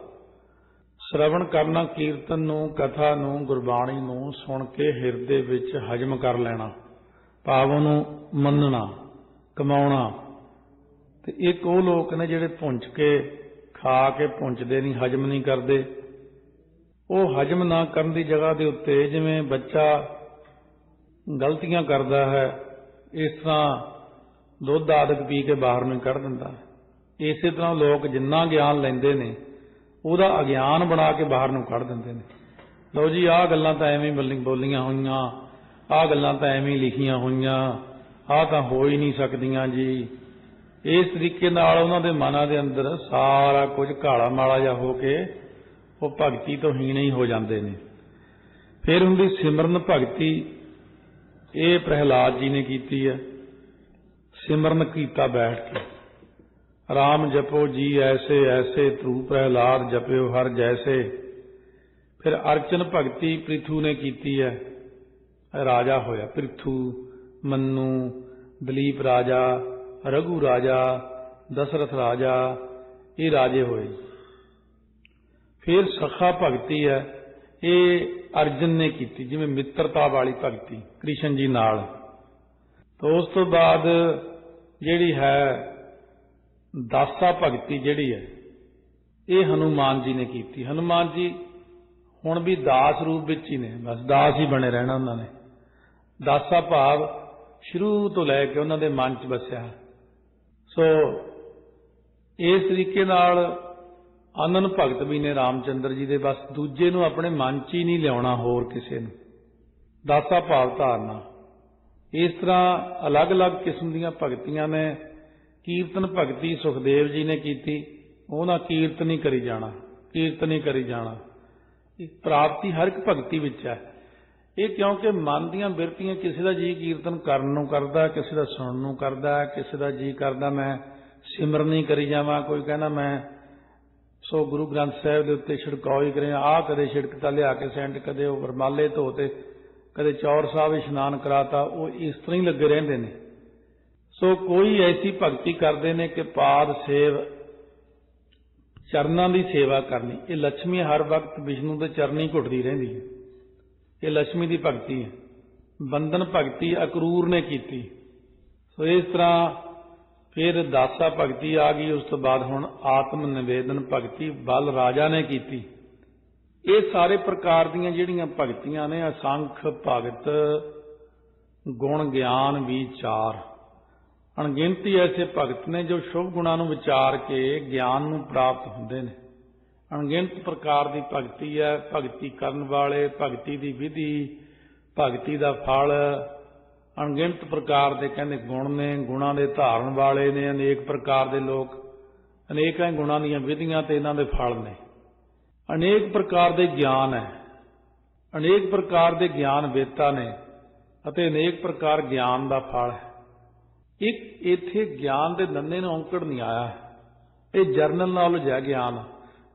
ਸ਼ਰਵਣ ਕਰਨਾ, ਕੀਰਤਨ ਨੂੰ, ਕਥਾ ਨੂੰ, ਗੁਰਬਾਣੀ ਨੂੰ ਸੁਣ ਕੇ ਹਿਰਦੇ ਵਿੱਚ ਹਜਮ ਕਰ ਲੈਣਾ, ਭਾਵ ਨੂੰ ਮੰਨਣਾ, ਕਮਾਉਣਾ। ਤੇ ਇੱਕ ਉਹ ਲੋਕ ਨੇ ਜਿਹੜੇ ਪੁੰਚ ਕੇ, ਖਾ ਕੇ ਪੁੰਚਦੇ ਨਹੀਂ, ਹਜਮ ਨਹੀਂ ਕਰਦੇ। ਉਹ ਹਜਮ ਨਾ ਕਰਨ ਦੀ ਜਗ੍ਹਾ ਦੇ ਉੱਤੇ ਜਿਵੇਂ ਬੱਚਾ ਗਲਤੀਆਂ ਕਰਦਾ ਹੈ, ਇਸ ਤਰ੍ਹਾਂ ਦੁੱਧ ਆਦਿਕ ਪੀ ਕੇ ਬਾਹਰ ਨੂੰ ਕੱਢ ਦਿੰਦਾ। ਇਸੇ ਤਰ੍ਹਾਂ ਲੋਕ ਜਿੰਨਾ ਗਿਆਨ ਲੈਂਦੇ ਨੇ, ਉਹਦਾ ਅਗਿਆਨ ਬਣਾ ਕੇ ਬਾਹਰ ਨੂੰ ਕੱਢ ਦਿੰਦੇ ਨੇ। ਲਓ ਜੀ, ਆਹ ਗੱਲਾਂ ਤਾਂ ਐਵੇਂ ਹੀ ਬੋਲੀਆਂ ਹੋਈਆਂ, ਆਹ ਗੱਲਾਂ ਤਾਂ ਐਵੇਂ ਲਿਖੀਆਂ ਹੋਈਆਂ, ਆਹ ਤਾਂ ਹੋ ਹੀ ਨਹੀਂ ਸਕਦੀਆਂ ਜੀ। ਇਸ ਤਰੀਕੇ ਨਾਲ ਉਹਨਾਂ ਦੇ ਮਨਾਂ ਦੇ ਅੰਦਰ ਸਾਰਾ ਕੁਝ ਕਾਲਾ ਮਾਲਾ ਜਿਹਾ ਹੋ ਕੇ ਉਹ ਭਗਤੀ ਤੋਂ ਹੀਣ ਹੀ ਹੋ ਜਾਂਦੇ ਨੇ। ਫਿਰ ਹੁੰਦੀ ਸਿਮਰਨ ਭਗਤੀ, ਇਹ ਪ੍ਰਹਿਲਾਦ ਜੀ ਨੇ ਕੀਤੀ ਹੈ। ਸਿਮਰਨ ਕੀਤਾ ਬੈਠ ਕੇ। ਰਾਮ ਜਪੋ ਜੀ ਐਸੇ ਐਸੇ, ਤੂ ਪ੍ਰਹਿਲਾਦ ਜਪਿਓ ਹਰ ਜੈਸੇ। ਫਿਰ ਅਰਚਨ ਭਗਤੀ ਪ੍ਰਿਥੂ ਨੇ ਕੀਤੀ ਹੈ। ਰਾਜਾ ਹੋਇਆ ਪ੍ਰਿਥੂ, ਮੰਨੂ, ਦਲੀਪ ਰਾਜਾ, ਰਘੂ ਰਾਜਾ, ਦਸ਼ਰਥ ਰਾਜਾ, ਇਹ ਰਾਜੇ ਹੋਏ। ਫਿਰ ਸਖਾ ਭਗਤੀ ਹੈ, ਇਹ ਅਰਜਨ ਨੇ ਕੀਤੀ, ਜਿਵੇਂ ਮਿੱਤਰਤਾ ਵਾਲੀ ਭਗਤੀ, ਕ੍ਰਿਸ਼ਨ ਜੀ ਨਾਲ। ਤਾਂ ਉਸ ਤੋਂ ਬਾਅਦ ਜਿਹੜੀ ਹੈ, ਦਾਸਾ ਭਗਤੀ ਜਿਹੜੀ ਹੈ, ਇਹ ਹਨੂਮਾਨ ਜੀ ਨੇ ਕੀਤੀ। ਹਨੂਮਾਨ ਜੀ ਹੁਣ ਵੀ ਦਾਸ ਰੂਪ ਵਿੱਚ ਹੀ ਨੇ, ਬਸ ਦਾਸ ਹੀ ਬਣੇ ਰਹਿਣਾ ਉਹਨਾਂ ਨੇ। ਦਾਸਾ ਭਾਵ ਸ਼ੁਰੂ ਤੋਂ ਲੈ ਕੇ ਉਹਨਾਂ ਦੇ ਮਨ 'ਚ ਵਸਿਆ। ਸੋ ਇਸ ਤਰੀਕੇ ਨਾਲ ਆਨੰਦ ਭਗਤ ਵੀ ਨੇ ਰਾਮਚੰਦਰ ਜੀ ਦੇ, ਬਸ ਦੂਜੇ ਨੂੰ ਆਪਣੇ ਮਨ 'ਚ ਹੀ ਨਹੀਂ ਲਿਆਉਣਾ ਹੋਰ ਕਿਸੇ ਨੂੰ। ਦਾਸਾ ਭਾਵ ਧਾਰਨਾ। ਇਸ ਤਰ੍ਹਾਂ ਅਲੱਗ-ਅਲੱਗ ਕਿਸਮ ਦੀਆਂ ਭਗਤੀਆਂ ਨੇ ਕੀਰਤਨ ਭਗਤੀ ਸੁਖਦੇਵ ਜੀ ਨੇ ਕੀਤੀ। ਉਹਨਾਂ ਕੀਰਤਨੀ ਕਰੀ ਜਾਣਾ, ਕੀਰਤਨੀ ਕਰੀ ਜਾਣਾ। ਇਹ ਪ੍ਰਾਪਤੀ ਹਰ ਇੱਕ ਭਗਤੀ ਵਿੱਚ ਹੈ। ਇਹ ਕਿਉਂਕਿ ਮਨ ਦੀਆਂ ਬਿਰਤੀਆਂ ਕਿਸੇ ਦਾ ਜੀ ਕੀਰਤਨ ਕਰਨ ਨੂੰ ਕਰਦਾ, ਕਿਸੇ ਦਾ ਸੁਣਨ ਨੂੰ ਕਰਦਾ, ਕਿਸੇ ਦਾ ਜੀ ਕਰਦਾ, ਮੈਂ ਸਿਮਰਨ ਹੀ ਕਰੀ ਜਾਵਾਂ, ਕੋਈ ਕਹਿੰਦਾ ਮੈਂ ਸੋ ਗੁਰੂ ਗ੍ਰੰਥ ਸਾਹਿਬ ਦੇ ਉੱਤੇ ਛਿੜਕਾਓ ਹੀ ਕਰੇ ਆਹ ਕਦੇ ਛਿੜਕਤਾ ਲਿਆ ਕੇ ਸੈਂਟ ਕਦੇ ਉਹ ਵਰਮਾਲੇ ਧੋਤੇ ਕਦੇ ਚੌਰ ਸਾਹਿਬ ਇਸ਼ਨਾਨ ਕਰਾਤਾ, ਉਹ ਇਸ ਤਰ੍ਹਾਂ ਹੀ ਲੱਗੇ ਰਹਿੰਦੇ ਨੇ। ਸੋ ਕੋਈ ਐਸੀ ਭਗਤੀ ਕਰਦੇ ਨੇ ਕਿ ਪਾਦ ਸੇਵ, ਚਰਨਾਂ ਦੀ ਸੇਵਾ ਕਰਨੀ। ਇਹ ਲక్ష్ਮੀ ਹਰ ਵਕਤ ਵਿਸ਼ਨੂੰ ਦੇ ਚਰਨੀ ਘੁੱਟਦੀ ਰਹਿੰਦੀ ਹੈ। ਇਹ ਲక్ష్ਮੀ ਦੀ ਭਗਤੀ ਹੈ। ਬੰਧਨ ਭਗਤੀ ਅਕਰੂਰ ਨੇ ਕੀਤੀ। ਸੋ ਇਸ ਤਰ੍ਹਾਂ ਫਿਰ ਦਾਸਾ ਭਗਤੀ ਆ ਗਈ, ਉਸ ਤੋਂ ਬਾਅਦ ਹੁਣ ਆਤਮ ਨਿਵੇਦਨ ਭਗਤੀ ਬਲ ਰਾਜਾ ਨੇ ਕੀਤੀ। ਇਹ ਸਾਰੇ ਪ੍ਰਕਾਰ ਦੀਆਂ ਜਿਹੜੀਆਂ ਭਗਤੀਆਂ ਨੇ ਅਸੰਖ ਭਗਤ, ਗੁਣ, ਗਿਆਨ, ਵਿਚਾਰ। ਅਣਗਿਣਤੀ ਐਸੇ ਭਗਤ ਨੇ ਜੋ ਸ਼ੁਭ ਗੁਣਾਂ ਨੂੰ ਵਿਚਾਰ ਕੇ ਗਿਆਨ ਨੂੰ ਪ੍ਰਾਪਤ ਹੁੰਦੇ ਨੇ। ਅਣਗਿਣਤ ਪ੍ਰਕਾਰ ਦੀ ਭਗਤੀ ਹੈ। ਭਗਤੀ ਕਰਨ ਵਾਲੇ, ਭਗਤੀ ਦੀ ਵਿਧੀ, ਭਗਤੀ ਦਾ ਫਲ। ਅਣਗਿਣਤ ਪ੍ਰਕਾਰ ਦੇ ਕਹਿੰਦੇ ਗੁਣ ਨੇ, ਗੁਣਾਂ ਦੇ ਧਾਰਨ ਵਾਲੇ ਨੇ, ਅਨੇਕ ਪ੍ਰਕਾਰ ਦੇ ਲੋਕ, ਅਨੇਕਾਂ ਗੁਣਾਂ ਦੀਆਂ ਵਿਧੀਆਂ ਤੇ ਇਹਨਾਂ ਦੇ ਫਲ ਨੇ। ਅਨੇਕ ਪ੍ਰਕਾਰ ਦੇ ਗਿਆਨ ਹੈ। ਅਨੇਕ ਪ੍ਰਕਾਰ ਦੇ ਗਿਆਨ ਵੇਤਾ ਨੇ ਅਤੇ ਅਨੇਕ ਪ੍ਰਕਾਰ ਗਿਆਨ ਦਾ ਫਲ ਹੈ। ਇੱਕ ਇੱਥੇ ਗਿਆਨ ਦੇ ਨੰਨੇ ਨੂੰ ਔਂਕੜ ਨਹੀਂ ਆਇਆ ਇਹ ਜਰਨਲ ਨੌਲੇਜ ਹੈ ਗਿਆਨ।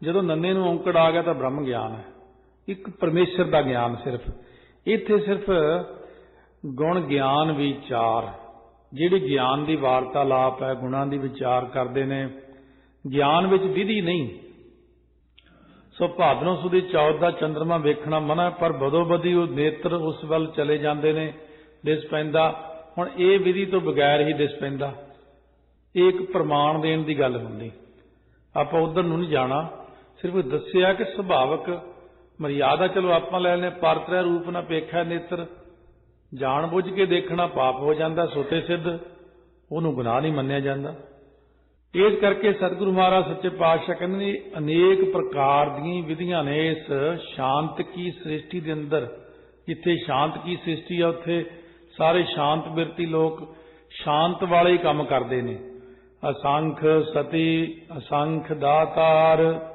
ਜਦੋਂ ਨੰਨੇ ਨੂੰ ਔਂਕੜ ਆ ਗਿਆ ਤਾਂ ਬ੍ਰਹਮ ਗਿਆਨ ਹੈ। ਇੱਕ ਪਰਮੇਸ਼ਰ ਦਾ ਗਿਆਨ ਸਿਰਫ। ਇੱਥੇ ਸਿਰਫ ਗੁਣ ਗਿਆਨ ਵਿਚਾਰ। ਜਿਹੜੀ ਗਿਆਨ ਦੀ ਵਾਰਤਾਲਾਪ ਹੈ, ਗੁਣਾਂ ਦੀ ਵਿਚਾਰ ਕਰਦੇ ਨੇ। ਗਿਆਨ ਵਿੱਚ ਵਿਧੀ ਨਹੀਂ। ਸੋ ਭਾਦਰੋਂ ਸੁਦੀ ਚੌਥ ਦਾ ਚੰਦਰਮਾ ਵੇਖਣਾ ਮਨਾ, ਪਰ ਬਦੋ ਬਦੀ ਉਹ ਨੇਤਰ ਉਸ ਵੱਲ ਚਲੇ ਜਾਂਦੇ ਨੇ, ਦਿਸ ਪੈਂਦਾ। ਹੁਣ ਇਹ ਵਿਧੀ ਤੋਂ ਬਗੈਰ ਹੀ ਦਿਸ ਪੈਂਦਾ। ਇਹ ਇੱਕ ਪ੍ਰਮਾਣ ਦੇਣ ਦੀ ਗੱਲ ਹੁੰਦੀ। ਆਪਾਂ ਉਧਰ ਨੂੰ ਨਹੀਂ ਜਾਣਾ। ਸਿਰਫ ਦੱਸਿਆ ਕਿ ਸੁਭਾਵਕ ਮਰਿਆਦਾ, ਚਲੋ ਆਪਾਂ ਲੈ ਲੈਨੇ ਪਰਤਰੇ ਰੂਪ ਨਾ ਪੇਖਿਆ ਨੇਤਰ। ਜਾਣ ਬੁੱਝ ਕੇ ਦੇਖਣਾ ਪਾਪ ਹੋ ਜਾਂਦਾ, ਸੋਤੇ ਸਿੱਧ। ਉਹਨੂੰ ਗੁਨਾਹ ਨਹੀਂ ਮੰਨਿਆ ਜਾਂਦਾ। ਇਸ ਕਰਕੇ ਸਤਿਗੁਰੂ ਮਹਾਰਾਜ ਸੱਚੇ ਪਾਤਸ਼ਾਹ ਕਹਿੰਦੇ ਨੇ, ਅਨੇਕ ਪ੍ਰਕਾਰ ਦੀਆਂ ਵਿਧੀਆਂ ਨੇ ਇਸ ਸ਼ਾਂਤ ਕੀ ਸ੍ਰਿਸ਼ਟੀ ਦੇ ਅੰਦਰ। ਜਿੱਥੇ ਸ਼ਾਂਤ ਕੀ ਸ੍ਰਿਸ਼ਟੀ ਆ, ਉੱਥੇ ਸਾਰੇ ਸ਼ਾਂਤ ਬਿਰਤੀ ਲੋਕ ਸ਼ਾਂਤ ਵਾਲੇ ਹੀ ਕੰਮ ਕਰਦੇ ਨੇ। ਅਸੰਖ ਸਤੀ, ਅਸੰਖ ਦਾਤਾਰ,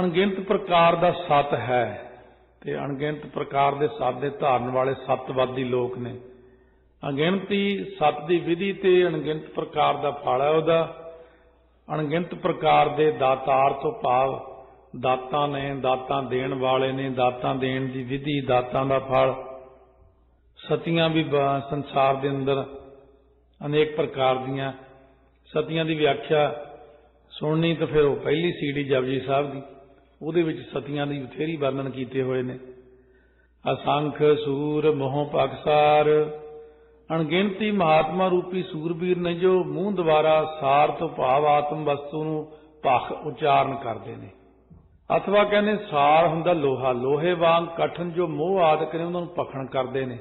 ਅਣਗਿਣਤ ਪ੍ਰਕਾਰ ਦਾ ਸਤ ਹੈ ਤੇ ਅਣਗਿਣਤ ਪ੍ਰਕਾਰ ਦੇ ਸਤ ਦੇ ਧਾਰਨ ਵਾਲੇ ਸਤਵਾਦੀ ਲੋਕ ਨੇ। ਅਣਗਿਣਤੀ ਸਤ ਦੀ ਵਿਧੀ ਤੇ ਅਣਗਿਣਤ ਪ੍ਰਕਾਰ ਦਾ ਫਲ ਹੈ ਉਹਦਾ। ਅਣਗਿਣਤ ਪ੍ਰਕਾਰ ਦੇ ਦਾਤਾਰ ਤੋਂ ਭਾਵ ਦਾਤਾਂ ਨੇ ਦਾਤਾਂ ਦੇਣ ਵਾਲੇ ਨੇ, ਦਾਤਾਂ ਦੇਣ ਦੀ ਵਿਧੀ, ਦਾਤਾਂ ਦਾ ਫਲ। ਸਤੀਆਂ ਵੀ ਸੰਸਾਰ ਦੇ ਅੰਦਰ ਅਨੇਕ ਪ੍ਰਕਾਰ ਦੀਆਂ। ਸਤੀਆਂ ਦੀ ਵਿਆਖਿਆ ਸੁਣਨੀ ਤਾਂ ਫਿਰ ਉਹ ਪਹਿਲੀ ਸੀਡੀ ਜਪਜੀ ਸਾਹਿਬ ਦੀ। ਉਹਦੇ ਵਿੱਚ ਸਤੀਆਂ ਦੀ ਬਥੇਰੀ ਵਰਣਨ ਕੀਤੇ ਹੋਏ ਨੇ। ਅਸੰਖ ਸੂਰ ਮੋਹ ਪਕਸਾਰ ਅਣਗਿਣਤੀ ਮਹਾਤਮਾ ਰੂਪੀ ਸੂਰਬੀਰ ਨੇ ਜੋ ਮੂੰਹ ਦੁਆਰਾ ਸਾਰ ਤੋਂ ਭਾਵ ਆਤਮ ਵਸਤੂ ਨੂੰ ਭਖ ਉਚਾਰਨ ਕਰਦੇ ਨੇ। ਅਥਵਾ ਕਹਿੰਦੇ ਸਾਰ ਹੁੰਦਾ ਲੋਹਾ, ਲੋਹੇ ਵਾਂਗ ਕਠਨ ਜੋ ਮੋਹ ਆਦਿਕ ਨੇ ਉਹਨਾਂ ਨੂੰ ਭਖਣ ਕਰਦੇ ਨੇ।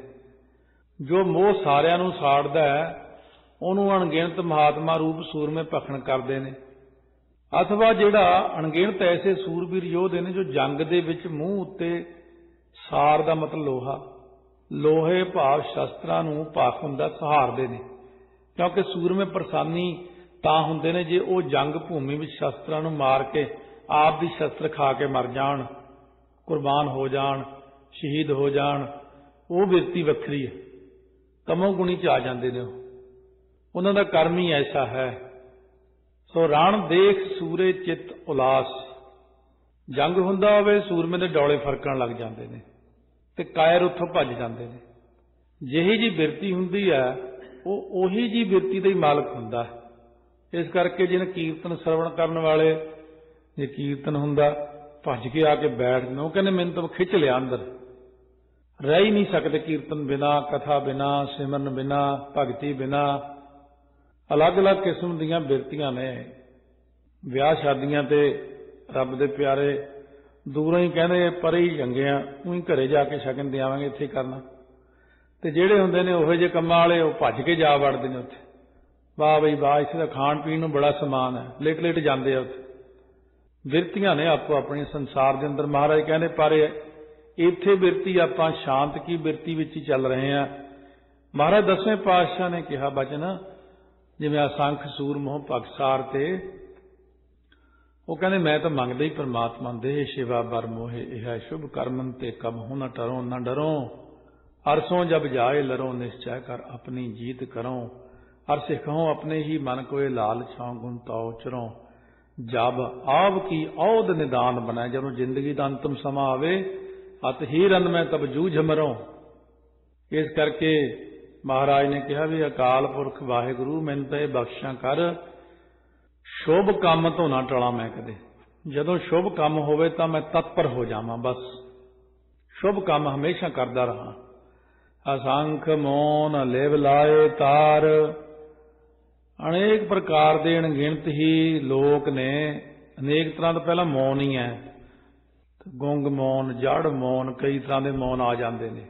ਜੋ ਮੋਹ ਸਾਰਿਆਂ ਨੂੰ ਸਾੜਦਾ ਹੈ, ਉਹਨੂੰ ਅਣਗਿਣਤ ਮਹਾਤਮਾ ਰੂਪ ਸੂਰਮੇ ਭਖਣ ਕਰਦੇ ਨੇ। ਅਥਵਾ ਜਿਹੜਾ ਅਣਗਿਣਤ ਐਸੇ ਸੂਰਬੀਰ ਯੋਧੇ ਨੇ ਜੋ ਜੰਗ ਦੇ ਵਿੱਚ ਮੂੰਹ ਉੱਤੇ ਸਾਰ ਦਾ ਮਤਲਬ ਲੋਹਾ ਲੋਹੇ ਭਾਵ ਸ਼ਸਤਰਾਂ ਨੂੰ ਭਖ ਦਾ ਸਹਾਰਦੇ ਨੇ। ਕਿਉਂਕਿ ਸੂਰਮੇ ਪ੍ਰਸਾਨੀ ਤਾਂ ਹੁੰਦੇ ਨੇ ਜੇ ਉਹ ਜੰਗ ਭੂਮੀ ਵਿੱਚ ਸ਼ਸਤਰਾਂ ਨੂੰ ਮਾਰ ਕੇ, ਆਪ ਵੀ ਸ਼ਸਤਰ ਖਾ ਕੇ ਮਰ ਜਾਣ, ਕੁਰਬਾਨ ਹੋ ਜਾਣ, ਸ਼ਹੀਦ ਹੋ ਜਾਣ, ਉਹ ਬਿਰਤੀ ਵੱਖਰੀ ਹੈ। ਤਮੋ ਗੁਣੀ ਚ ਆ ਜਾਂਦੇ ਨੇ ਉਹ। ਉਹਨਾਂ ਦਾ ਕਰਮ ਹੀ ਐਸਾ ਹੈ। ਸੋ ਰਣ ਦੇਖ ਸੂਰੇ ਚਿੱਤ ਉਲਾਸ। ਜੰਗ ਹੁੰਦਾ ਹੋਵੇ, ਸੂਰਮੇ ਦੇ ਡੌਲੇ ਫਰਕਣ ਲੱਗ ਜਾਂਦੇ ਨੇ। ਤੇ ਕਾਇਰ ਉੱਥੋਂ ਭੱਜ ਜਾਂਦੇ ਨੇ। ਜਿਹੀ ਜੀ ਬਿਰਤੀ ਹੁੰਦੀ ਹੈ ਉਹ ਉਹੀ ਜੀ ਬਿਰਤੀ ਦਾ ਹੀ ਮਾਲਕ ਹੁੰਦਾ ਇਸ ਕਰਕੇ ਜਿਹਨ ਕੀਰਤਨ ਸਰਵਣ ਕਰਨ ਵਾਲੇ, ਜੇ ਕੀਰਤਨ ਹੁੰਦਾ, ਭੱਜ ਕੇ ਆ ਕੇ ਬੈਠ ਜਾਂਦੇ। ਉਹ ਕਹਿੰਦੇ, ਮੈਨੂੰ ਤਾਂ ਖਿੱਚ ਲਿਆ ਅੰਦਰ। ਰਹਿ ਹੀ ਨਹੀਂ ਸਕਦੇ ਕੀਰਤਨ ਬਿਨਾ, ਕਥਾ ਬਿਨਾ, ਸਿਮਰਨ ਬਿਨਾ, ਭਗਤੀ ਬਿਨਾ। ਅਲੱਗ-ਅਲੱਗ ਕਿਸਮ ਦੀਆਂ ਬਿਰਤੀਆਂ ਨੇ। ਵਿਆਹ ਸ਼ਾਦੀਆਂ ਤੇ ਰੱਬ ਦੇ ਪਿਆਰੇ ਦੂਰੋਂ ਹੀ ਕਹਿੰਦੇ, ਪਰੇ ਹੀ ਚੰਗੇ ਆ, ਉਹੀ ਘਰੇ ਜਾ ਕੇ ਸ਼ਗਨ ਦੇਵਾਂਗੇ ਇੱਥੇ ਕਰਨਾ। ਤੇ ਜਿਹੜੇ ਹੁੰਦੇ ਨੇ, ਉਹੋ ਜਿਹੇ ਕੰਮਾਂ ਵਾਲੇ, ਉਹ ਭੱਜ ਕੇ ਜਾ ਵੜਦੇ ਨੇ ਉੱਥੇ। ਵਾਹ ਬਈ ਵਾਹ, ਇੱਥੇ ਦਾ ਖਾਣ ਪੀਣ ਨੂੰ ਬੜਾ ਸਮਾਨ ਹੈ ਲੇਟ ਲੇਟ ਜਾਂਦੇ ਆ ਉੱਥੇ। ਵਿਰਤੀਆਂ ਨੇ ਆਪੋ ਆਪਣੇ ਸੰਸਾਰ ਦੇ ਅੰਦਰ, ਮਹਾਰਾਜ ਕਹਿੰਦੇ, ਪਰ ਇੱਥੇ ਬਿਰਤੀ ਆਪਾਂ ਸ਼ਾਂਤ ਕੀ ਬਿਰਤੀ ਵਿੱਚ ਹੀ ਚੱਲ ਰਹੇ ਆ? ਮਹਾਰਾਜ ਦਸਵੇਂ ਪਾਤਸ਼ਾਹ ਨੇ ਕਿਹਾ, ਬਚਨ, ਜਿਵੇਂ ਅਸੰਖ ਸੂਰ ਮੋਹ ਪਕਸਾਰ ਤੇ ਉਹ ਕਹਿੰਦੇ, ਮੈਂ ਤਾਂ ਮੰਗਦਾ ਹੀ ਪਰਮਾਤਮਾ ਦੇ ਸ਼ਿਵਾ ਬਰ ਮੋਹਿ, ਇਹ ਸ਼ੁਭ ਕਰਮਨ ਤੇ ਕਬ ਹੋ ਨਾ ਟਰੋ ਨਾ ਡਰੋ। ਅਰਸੋਂ ਜਬ ਜਾਏ ਲਰੋ, ਨਿਸ਼ਚੈ ਕਰ ਆਪਣੀ ਜੀਤ ਕਰੋ। ਅਰ ਸਿਖੋ ਆਪਣੇ ਹੀ ਮਨ ਕੋਏ ਲਾਲ ਛਾਂ ਗੁਣ ਤਾਉ ਚਰੋ। ਜਬ ਆਪ ਕੀ ਔਦ ਨਿਦਾਨ ਬਣਾ, ਜਦੋਂ ਜ਼ਿੰਦਗੀ ਦਾ ਅੰਤਮ ਸਮਾਂ ਆਵੇ, ਅਤ ਹੀ ਰਨ ਮੈਂ ਤਬ ਜੂਝ ਮਰੋ। ਇਸ ਕਰਕੇ ਮਹਾਰਾਜ ਨੇ ਕਿਹਾ ਵੀ ਅਕਾਲ ਪੁਰਖ ਵਾਹਿਗੁਰੂ, ਮੈਨੂੰ ਤਾਂ ਇਹ ਬਖਸ਼ਾਂ ਕਰ ਸ਼ੁਭ ਕੰਮ ਤੋਂ ਨਾ ਟਲਾਂ ਮੈਂ ਕਦੇ। ਜਦੋਂ ਸ਼ੁਭ ਕੰਮ ਹੋਵੇ ਤਾਂ ਮੈਂ ਤਤਪਰ ਹੋ ਜਾਵਾਂ ਬਸ। ਸ਼ੁਭ ਕੰਮ ਹਮੇਸ਼ਾ ਕਰਦਾ ਰਹਾ। ਅਸੰਖ ਮੋਨ ਲਿਵ ਲਾਏ ਤਾਰ। ਅਨੇਕ ਪ੍ਰਕਾਰ ਦੇ ਅਣਗਿਣਤ ਹੀ ਲੋਕ ਨੇ। ਅਨੇਕ ਤਰ੍ਹਾਂ ਦਾ ਪਹਿਲਾਂ ਮੌਨ ਹੀ ਹੈ। ਗੁੰਗ ਮੌਨ, ਜੜ ਮੌਨ, ਕਈ ਤਰ੍ਹਾਂ ਦੇ ਮੌਨ ਆ ਜਾਂਦੇ ਨੇ।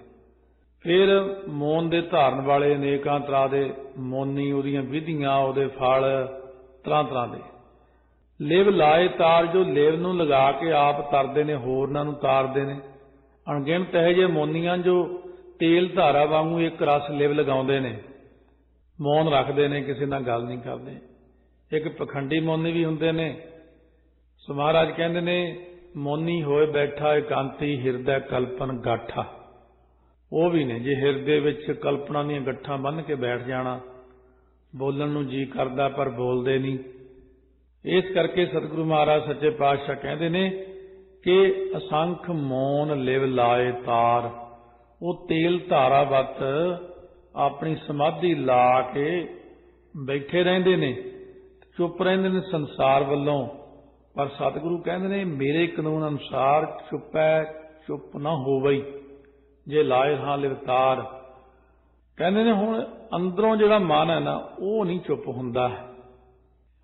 ਫਿਰ ਮੌਨ ਦੇ ਧਾਰਨ ਵਾਲੇ ਅਨੇਕਾਂ ਤਰ੍ਹਾਂ ਦੇ ਮੌਨੀ, ਉਹਦੀਆਂ ਵਿਧੀਆਂ, ਉਹਦੇ ਫਲ ਤਰ੍ਹਾਂ ਤਰ੍ਹਾਂ ਦੇ। ਲਿਵ ਲਾਏ ਤਾਰ ਜੋ ਲਿਵ ਨੂੰ ਲਗਾ ਕੇ ਆਪ ਤਰਦੇ ਨੇ ਹੋਰਨਾਂ ਨੂੰ ਤਾਰਦੇ ਨੇ। ਅਣਗਿਣਤ ਹੈ ਜੇ ਮੋਨੀਆਂ ਜੋ ਤੇਲ ਧਾਰਾ ਵਾਂਗੂ ਇੱਕ ਰਸ ਲਿਵ ਲਗਾਉਂਦੇ ਨੇ। ਮੌਨ ਰੱਖਦੇ ਨੇ, ਕਿਸੇ ਨਾਲ ਗੱਲ ਨਹੀਂ ਕਰਦੇ। ਇੱਕ ਪਖੰਡੀ ਮੋਨੀ ਵੀ ਹੁੰਦੇ ਨੇ। ਸੋ ਮਹਾਰਾਜ ਕਹਿੰਦੇ ਨੇ, ਮੋਨੀ ਹੋਏ ਬੈਠਾ ਇਕਾਂਤੀ, ਹਿਰਦੈ ਕਲਪਨ ਗਾਠਾ। ਉਹ ਵੀ ਨੇ, ਜੇ ਹਿਰਦੇ ਵਿੱਚ ਕਲਪਨਾ ਦੀਆਂ ਗੱਠਾਂ ਬੰਨ ਕੇ ਬੈਠ ਜਾਣਾ ਬੋਲਣ ਨੂੰ ਜੀ ਕਰਦਾ ਪਰ ਬੋਲਦੇ ਨਹੀਂ। ਇਸ ਕਰਕੇ ਸਤਿਗੁਰੂ ਮਹਾਰਾਜ ਸੱਚੇ ਪਾਤਸ਼ਾਹ ਕਹਿੰਦੇ ਨੇ ਕਿ ਅਸੰਖ ਮੌਨ ਲਿਵ ਲਾਏ ਤਾਰ। ਉਹ ਤੇਲ ਧਾਰਾ ਵਤ ਆਪਣੀ ਸਮਾਧੀ ਲਾ ਕੇ ਬੈਠੇ ਰਹਿੰਦੇ ਨੇ, ਚੁੱਪ ਰਹਿੰਦੇ ਨੇ ਸੰਸਾਰ ਵੱਲੋਂ। ਪਰ ਸਤਿਗੁਰੂ ਕਹਿੰਦੇ ਨੇ, ਮੇਰੇ ਕਾਨੂੰਨ ਅਨੁਸਾਰ ਚੁੱਪੈ, ਚੁੱਪ ਨਾ ਹੋਵਈ। ਜੇ ਲਾਏ ਹਾਂ ਲਿਵਤਾਰ ਕਹਿੰਦੇ ਨੇ ਹੁਣ ਅੰਦਰੋਂ ਜਿਹੜਾ ਮਨ ਹੈ ਨਾ, ਉਹ ਨਹੀਂ ਚੁੱਪ ਹੁੰਦਾ।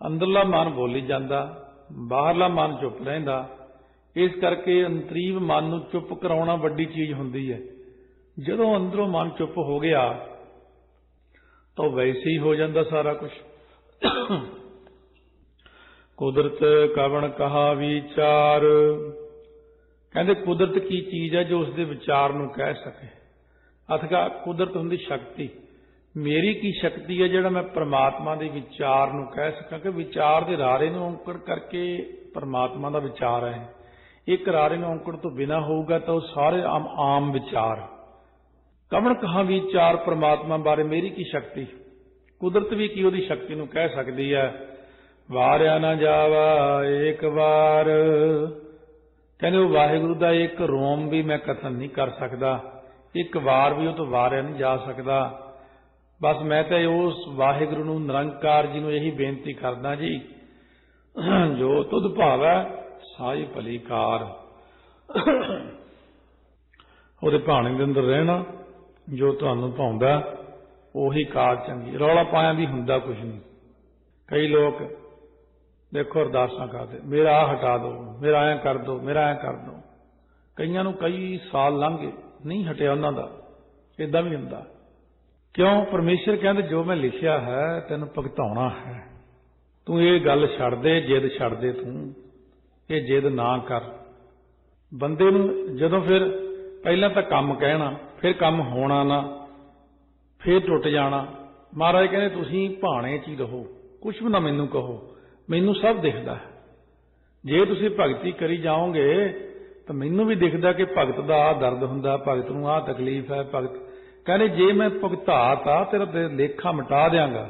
ਅੰਦਰਲਾ ਮਨ ਬੋਲੀ ਜਾਂਦਾ, ਬਾਹਰਲਾ ਮਨ ਚੁੱਪ ਰਹਿੰਦਾ। ਇਸ ਕਰਕੇ ਅੰਤਰੀਵ ਮਨ ਨੂੰ ਚੁੱਪ ਕਰਾਉਣਾ ਵੱਡੀ ਚੀਜ਼ ਹੁੰਦੀ ਹੈ। ਜਦੋਂ ਅੰਦਰੋਂ ਮਨ ਚੁੱਪ ਹੋ ਗਿਆ, ਤਾਂ ਵੈਸੇ ਹੀ ਹੋ ਜਾਂਦਾ ਸਾਰਾ ਕੁਝ। ਕੁਦਰਤ ਕਵਣ ਕਹਾ ਵਿਚਾਰ। ਕਹਿੰਦੇ ਕੁਦਰਤ ਕੀ ਚੀਜ਼ ਹੈ ਜੋ ਉਸ ਦੇ ਵਿਚਾਰ ਨੂੰ ਕਹਿ ਸਕੇ? ਅਥਗਾ ਕੁਦਰਤ ਹੁੰਦੀ ਸ਼ਕਤੀ। ਮੇਰੀ ਕੀ ਸ਼ਕਤੀ ਹੈ ਜਿਹੜਾ ਮੈਂ ਪ੍ਰਮਾਤਮਾ ਦੇ ਵਿਚਾਰ ਨੂੰ ਕਹਿ ਸਕਾਂ ਕਿ ਵਿਚਾਰ ਦੇ ਰਾਰੇ ਨੂੰ ਔਂਕੜ ਕਰਕੇ ਪ੍ਰਮਾਤਮਾ ਦਾ ਵਿਚਾਰ ਹੈ। ਇੱਕ ਰਾਰੇ ਨੂੰ ਔਂਕੜ ਤੋਂ ਬਿਨਾ ਹੋਊਗਾ ਤਾਂ ਉਹ ਸਾਰੇ ਆਮ ਆਮ ਵਿਚਾਰ। ਕਵਣ ਕਹਾ ਵਿਚਾਰ ਪ੍ਰਮਾਤਮਾ ਬਾਰੇ ਮੇਰੀ ਕੀ ਸ਼ਕਤੀ? ਕੁਦਰਤ ਵੀ ਕੀ ਉਹਦੀ ਸ਼ਕਤੀ ਨੂੰ ਕਹਿ ਸਕਦੀ ਹੈ? ਵਾਰਿਆ ਨਾ ਜਾਵਾ ਇੱਕ ਵਾਰ। ਕਹਿੰਦੇ ਉਹ ਵਾਹਿਗੁਰੂ ਦਾ ਇੱਕ ਰੋਮ ਵੀ ਮੈਂ ਕਥਨ ਨਹੀਂ ਕਰ ਸਕਦਾ। ਇੱਕ ਵਾਰ ਵੀ ਉਹ ਤੋਂ ਵਾਰਿਆ ਨਹੀਂ ਜਾ ਸਕਦਾ। ਬਸ ਮੈਂ ਤਾਂ ਉਸ ਵਾਹਿਗੁਰੂ ਨੂੰ ਨਿਰੰਕਾਰ ਜੀ ਨੂੰ ਇਹੀ ਬੇਨਤੀ ਕਰਦਾ ਜੀ, ਜੋ ਤੁਧ ਭਾਵੈ ਸਾਈ ਭਲੀ ਕਾਰ ਉਹਦੇ ਭਾਣੇ ਦੇ ਅੰਦਰ ਰਹਿਣਾ, ਜੋ ਤੁਹਾਨੂੰ ਭਾਉਂਦਾ, ਉਹੀ ਕਾਰ ਚੰਗੀ, ਰੌਲਾ ਪਾਇਆ ਵੀ ਹੁੰਦਾ ਕੁਝ ਨਹੀਂ। ਕਈ ਲੋਕ, ਦੇਖੋ ਅਰਦਾਸਾਂ ਕਰਦੇ, ਮੇਰਾ ਆ ਹਟਾ ਦਿਓ ਮੇਰਾ ਐਂ ਕਰ ਦਿਓ ਮੇਰਾ ਐਂ ਕਰ ਦਿਓ ਕਈਆਂ ਨੂੰ ਕਈ ਸਾਲ ਲੰਘ ਗਏ। ਨਹੀਂ ਹਟਿਆ ਉਹਨਾਂ ਦਾ। ਇਦਾਂ ਵੀ ਹੁੰਦਾ। ਕਿਉਂ? ਪਰਮੇਸ਼ਰ ਕਹਿੰਦੇ, ਜੋ ਮੈਂ ਲਿਖਿਆ ਹੈ, ਤੈਨੂੰ ਭਗਤਾਉਣਾ ਹੈ। ਤੂੰ ਇਹ ਗੱਲ ਛੱਡ ਦੇ, ਜਿੱਦ ਛੱਡ ਦੇ ਤੂੰ। ਇਹ ਜਿੱਦ ਨਾ ਕਰ। ਬੰਦੇ ਨੂੰ ਜਦੋਂ ਫਿਰ ਪਹਿਲਾਂ ਤਾਂ ਕੰਮ ਕਹਿਣਾ, ਫਿਰ ਕੰਮ ਹੋਣਾ ਨਾ, ਫਿਰ ਟੁੱਟ ਜਾਣਾ। ਮਹਾਰਾਜ ਕਹਿੰਦੇ, ਤੁਸੀਂ ਭਾਣੇ 'ਚ ਹੀ ਰਹੋ। ਕੁਝ ਵੀ ਨਾ ਮੈਨੂੰ ਕਹੋ। ਮੈਨੂੰ ਸਭ ਦਿਖਦਾ ਹੈ। ਜੇ ਤੁਸੀਂ ਭਗਤੀ ਕਰੀ ਜਾਓਗੇ ਤਾਂ ਮੈਨੂੰ ਵੀ ਦਿਖਦਾ ਕਿ ਭਗਤ ਦਾ ਆ ਦਰਦ ਹੁੰਦਾ, ਭਗਤ ਨੂੰ ਆ ਤਕਲੀਫ ਹੈ, ਭਗਤ ਕਹਿੰਦੇ, ਜੇ ਮੈਂ ਭੁਗਤਾਤਾ ਤੇਰਾ ਤੇ ਲੇਖਾ ਮਿਟਾ ਦਿਆਂਗਾ।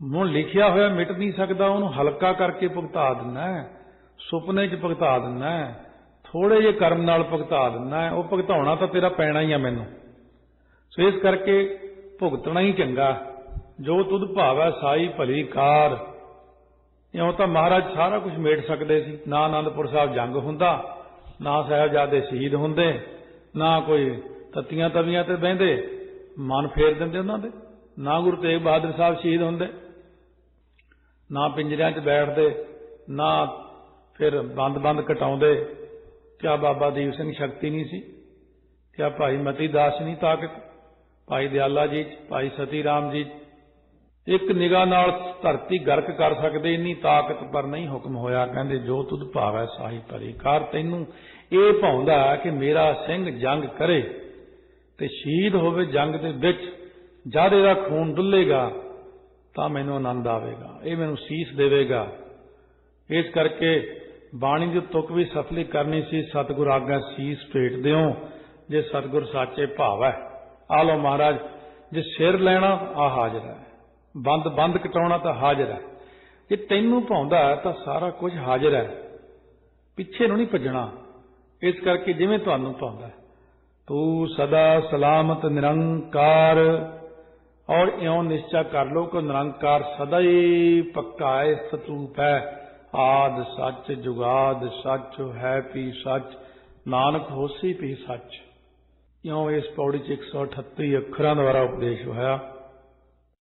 ਹੁਣ ਲਿਖਿਆ ਹੋਇਆ ਮਿਟ ਨਹੀਂ ਸਕਦਾ, ਉਹਨੂੰ ਹਲਕਾ ਕਰਕੇ ਭੁਗਤਾ ਦਿੰਨਾ ਸੁਪਨੇ 'ਚ ਭੁਗਤਾ ਦਿੰਨਾ ਥੋੜੇ ਜਿਹੇ ਕਰਮ ਨਾਲ ਭੁਗਤਾ ਦਿੰਨਾ ਉਹ ਭੁਗਤਾਉਣਾ ਤਾਂ ਤੇਰਾ ਪੈਣਾ ਹੀ ਆ ਮੈਨੂੰ। ਸੋ ਇਸ ਕਰਕੇ ਭੁਗਤਣਾ ਹੀ ਚੰਗਾ, ਜੋ ਤੁਧ ਭਾਵੈ ਸਾਈ ਭਲੀ ਕਾਰ। ਇਉਂ ਤਾਂ ਮਹਾਰਾਜ ਸਾਰਾ ਕੁਝ ਮੇਟ ਸਕਦੇ ਸੀ, ਨਾ ਆਨੰਦਪੁਰ ਸਾਹਿਬ ਜੰਗ ਹੁੰਦਾ ਨਾ ਸਾਹਿਬਜ਼ਾਦੇ ਸ਼ਹੀਦ ਹੁੰਦੇ, ਨਾ ਕੋਈ ਤੱਤੀਆਂ ਤਵੀਆਂ ਤੇ ਬਹਿੰਦੇ, ਮਨ ਫੇਰ ਦਿੰਦੇ ਉਹਨਾਂ ਦੇ, ਨਾ ਗੁਰੂ ਤੇਗ ਬਹਾਦਰ ਸਾਹਿਬ ਸ਼ਹੀਦ ਹੁੰਦੇ, ਨਾ ਪਿੰਜਰਿਆਂ 'ਚ ਬੈਠਦੇ, ਨਾ ਫਿਰ ਬੰਦ-ਬੰਦ ਕਟਾਉਂਦੇ, ਕਿਆ ਬਾਬਾ ਦੀਪ ਸਿੰਘ ਸ਼ਕਤੀ ਨਹੀਂ ਸੀ, ਕਿਆ ਭਾਈ ਮਤੀ ਦਾਸ ਨਹੀਂ ਤਾਕਤ, ਭਾਈ ਦਿਆਲਾ ਜੀ ਭਾਈ ਸਤੀ ਰਾਮ ਜੀ ਇੱਕ ਨਿਗਾਹ ਨਾਲ ਧਰਤੀ ਗਰਕ ਕਰ ਸਕਦੇ, ਇੰਨੀ ਤਾਕਤ ਪਰ ਨਹੀਂ ਹੁਕਮ ਹੋਇਆ। ਕਹਿੰਦੇ, ਜੋ ਤੁਧ ਭਾਵੈ ਸਾਹੀ ਭਰੀ ਕਰ, ਤੈਨੂੰ ਇਹ ਭਾਉਂਦਾ ਕਿ ਮੇਰਾ ਸਿੰਘ ਜੰਗ ਕਰੇ ਤੇ ਸ਼ਹੀਦ ਹੋਵੇ ਜੰਗ ਦੇ ਵਿੱਚ। ਜਦ ਇਹਦਾ ਖੂਨ ਡੁੱਲੇਗਾ ਤਾਂ ਮੈਨੂੰ ਆਨੰਦ ਆਵੇਗਾ, ਇਹ ਮੈਨੂੰ ਸੀਸ ਦੇਵੇਗਾ। ਇਸ ਕਰਕੇ ਬਾਣੀ ਦੀ ਤੁਕ ਵੀ ਸਫਲੀ ਕਰਨੀ ਸੀ। ਸਤਿਗੁਰ ਆਗਾ ਸੀਸ ਭੇਟ ਦਿਓ, ਜੇ ਸਤਿਗੁਰ ਸਾਚੇ ਭਾਵ ਹੈ। ਆ ਲੋ ਮਹਾਰਾਜ, ਜੇ ਸਿਰ ਲੈਣਾ, ਆ ਹਾਜ਼ਰ ਹੈ। ਬੰਦ ਬੰਦ ਕਟਾਉਣਾ ਤਾਂ ਹਾਜ਼ਰ ਹੈ। ਜੇ ਤੈਨੂੰ ਭਾਉਂਦਾ ਹੈ ਤਾਂ ਸਾਰਾ ਕੁਝ ਹਾਜ਼ਰ ਹੈ। ਪਿੱਛੇ ਨੂੰ ਨਹੀਂ ਭੱਜਣਾ। ਇਸ ਕਰਕੇ ਜਿਵੇਂ ਤੁਹਾਨੂੰ ਭਾਉਂਦਾ ਤੂੰ ਸਦਾ ਸਲਾਮਤ, ਨਿਰੰਕਾਰ ਔਰ ਇਉਂ ਨਿਸ਼ਚਾ ਕਰ ਲੋ ਕਿ ਨਿਰੰਕਾਰ ਸਦਾ ਹੀ ਪੱਕਾ ਹੈ ਸਤੂਪ ਹੈ। ਆਦ ਸੱਚ, ਜੁਗਾਦ ਸੱਚ, ਹੈ ਪੀ ਸੱਚ, ਨਾਨਕ ਹੋਸੀ ਪੀ ਸੱਚ। ਇਉਂ ਇਸ ਪੌੜੀ ਚ 138 ਅੱਖਰਾਂ ਦੁਆਰਾ ਉਪਦੇਸ਼ ਹੋਇਆ।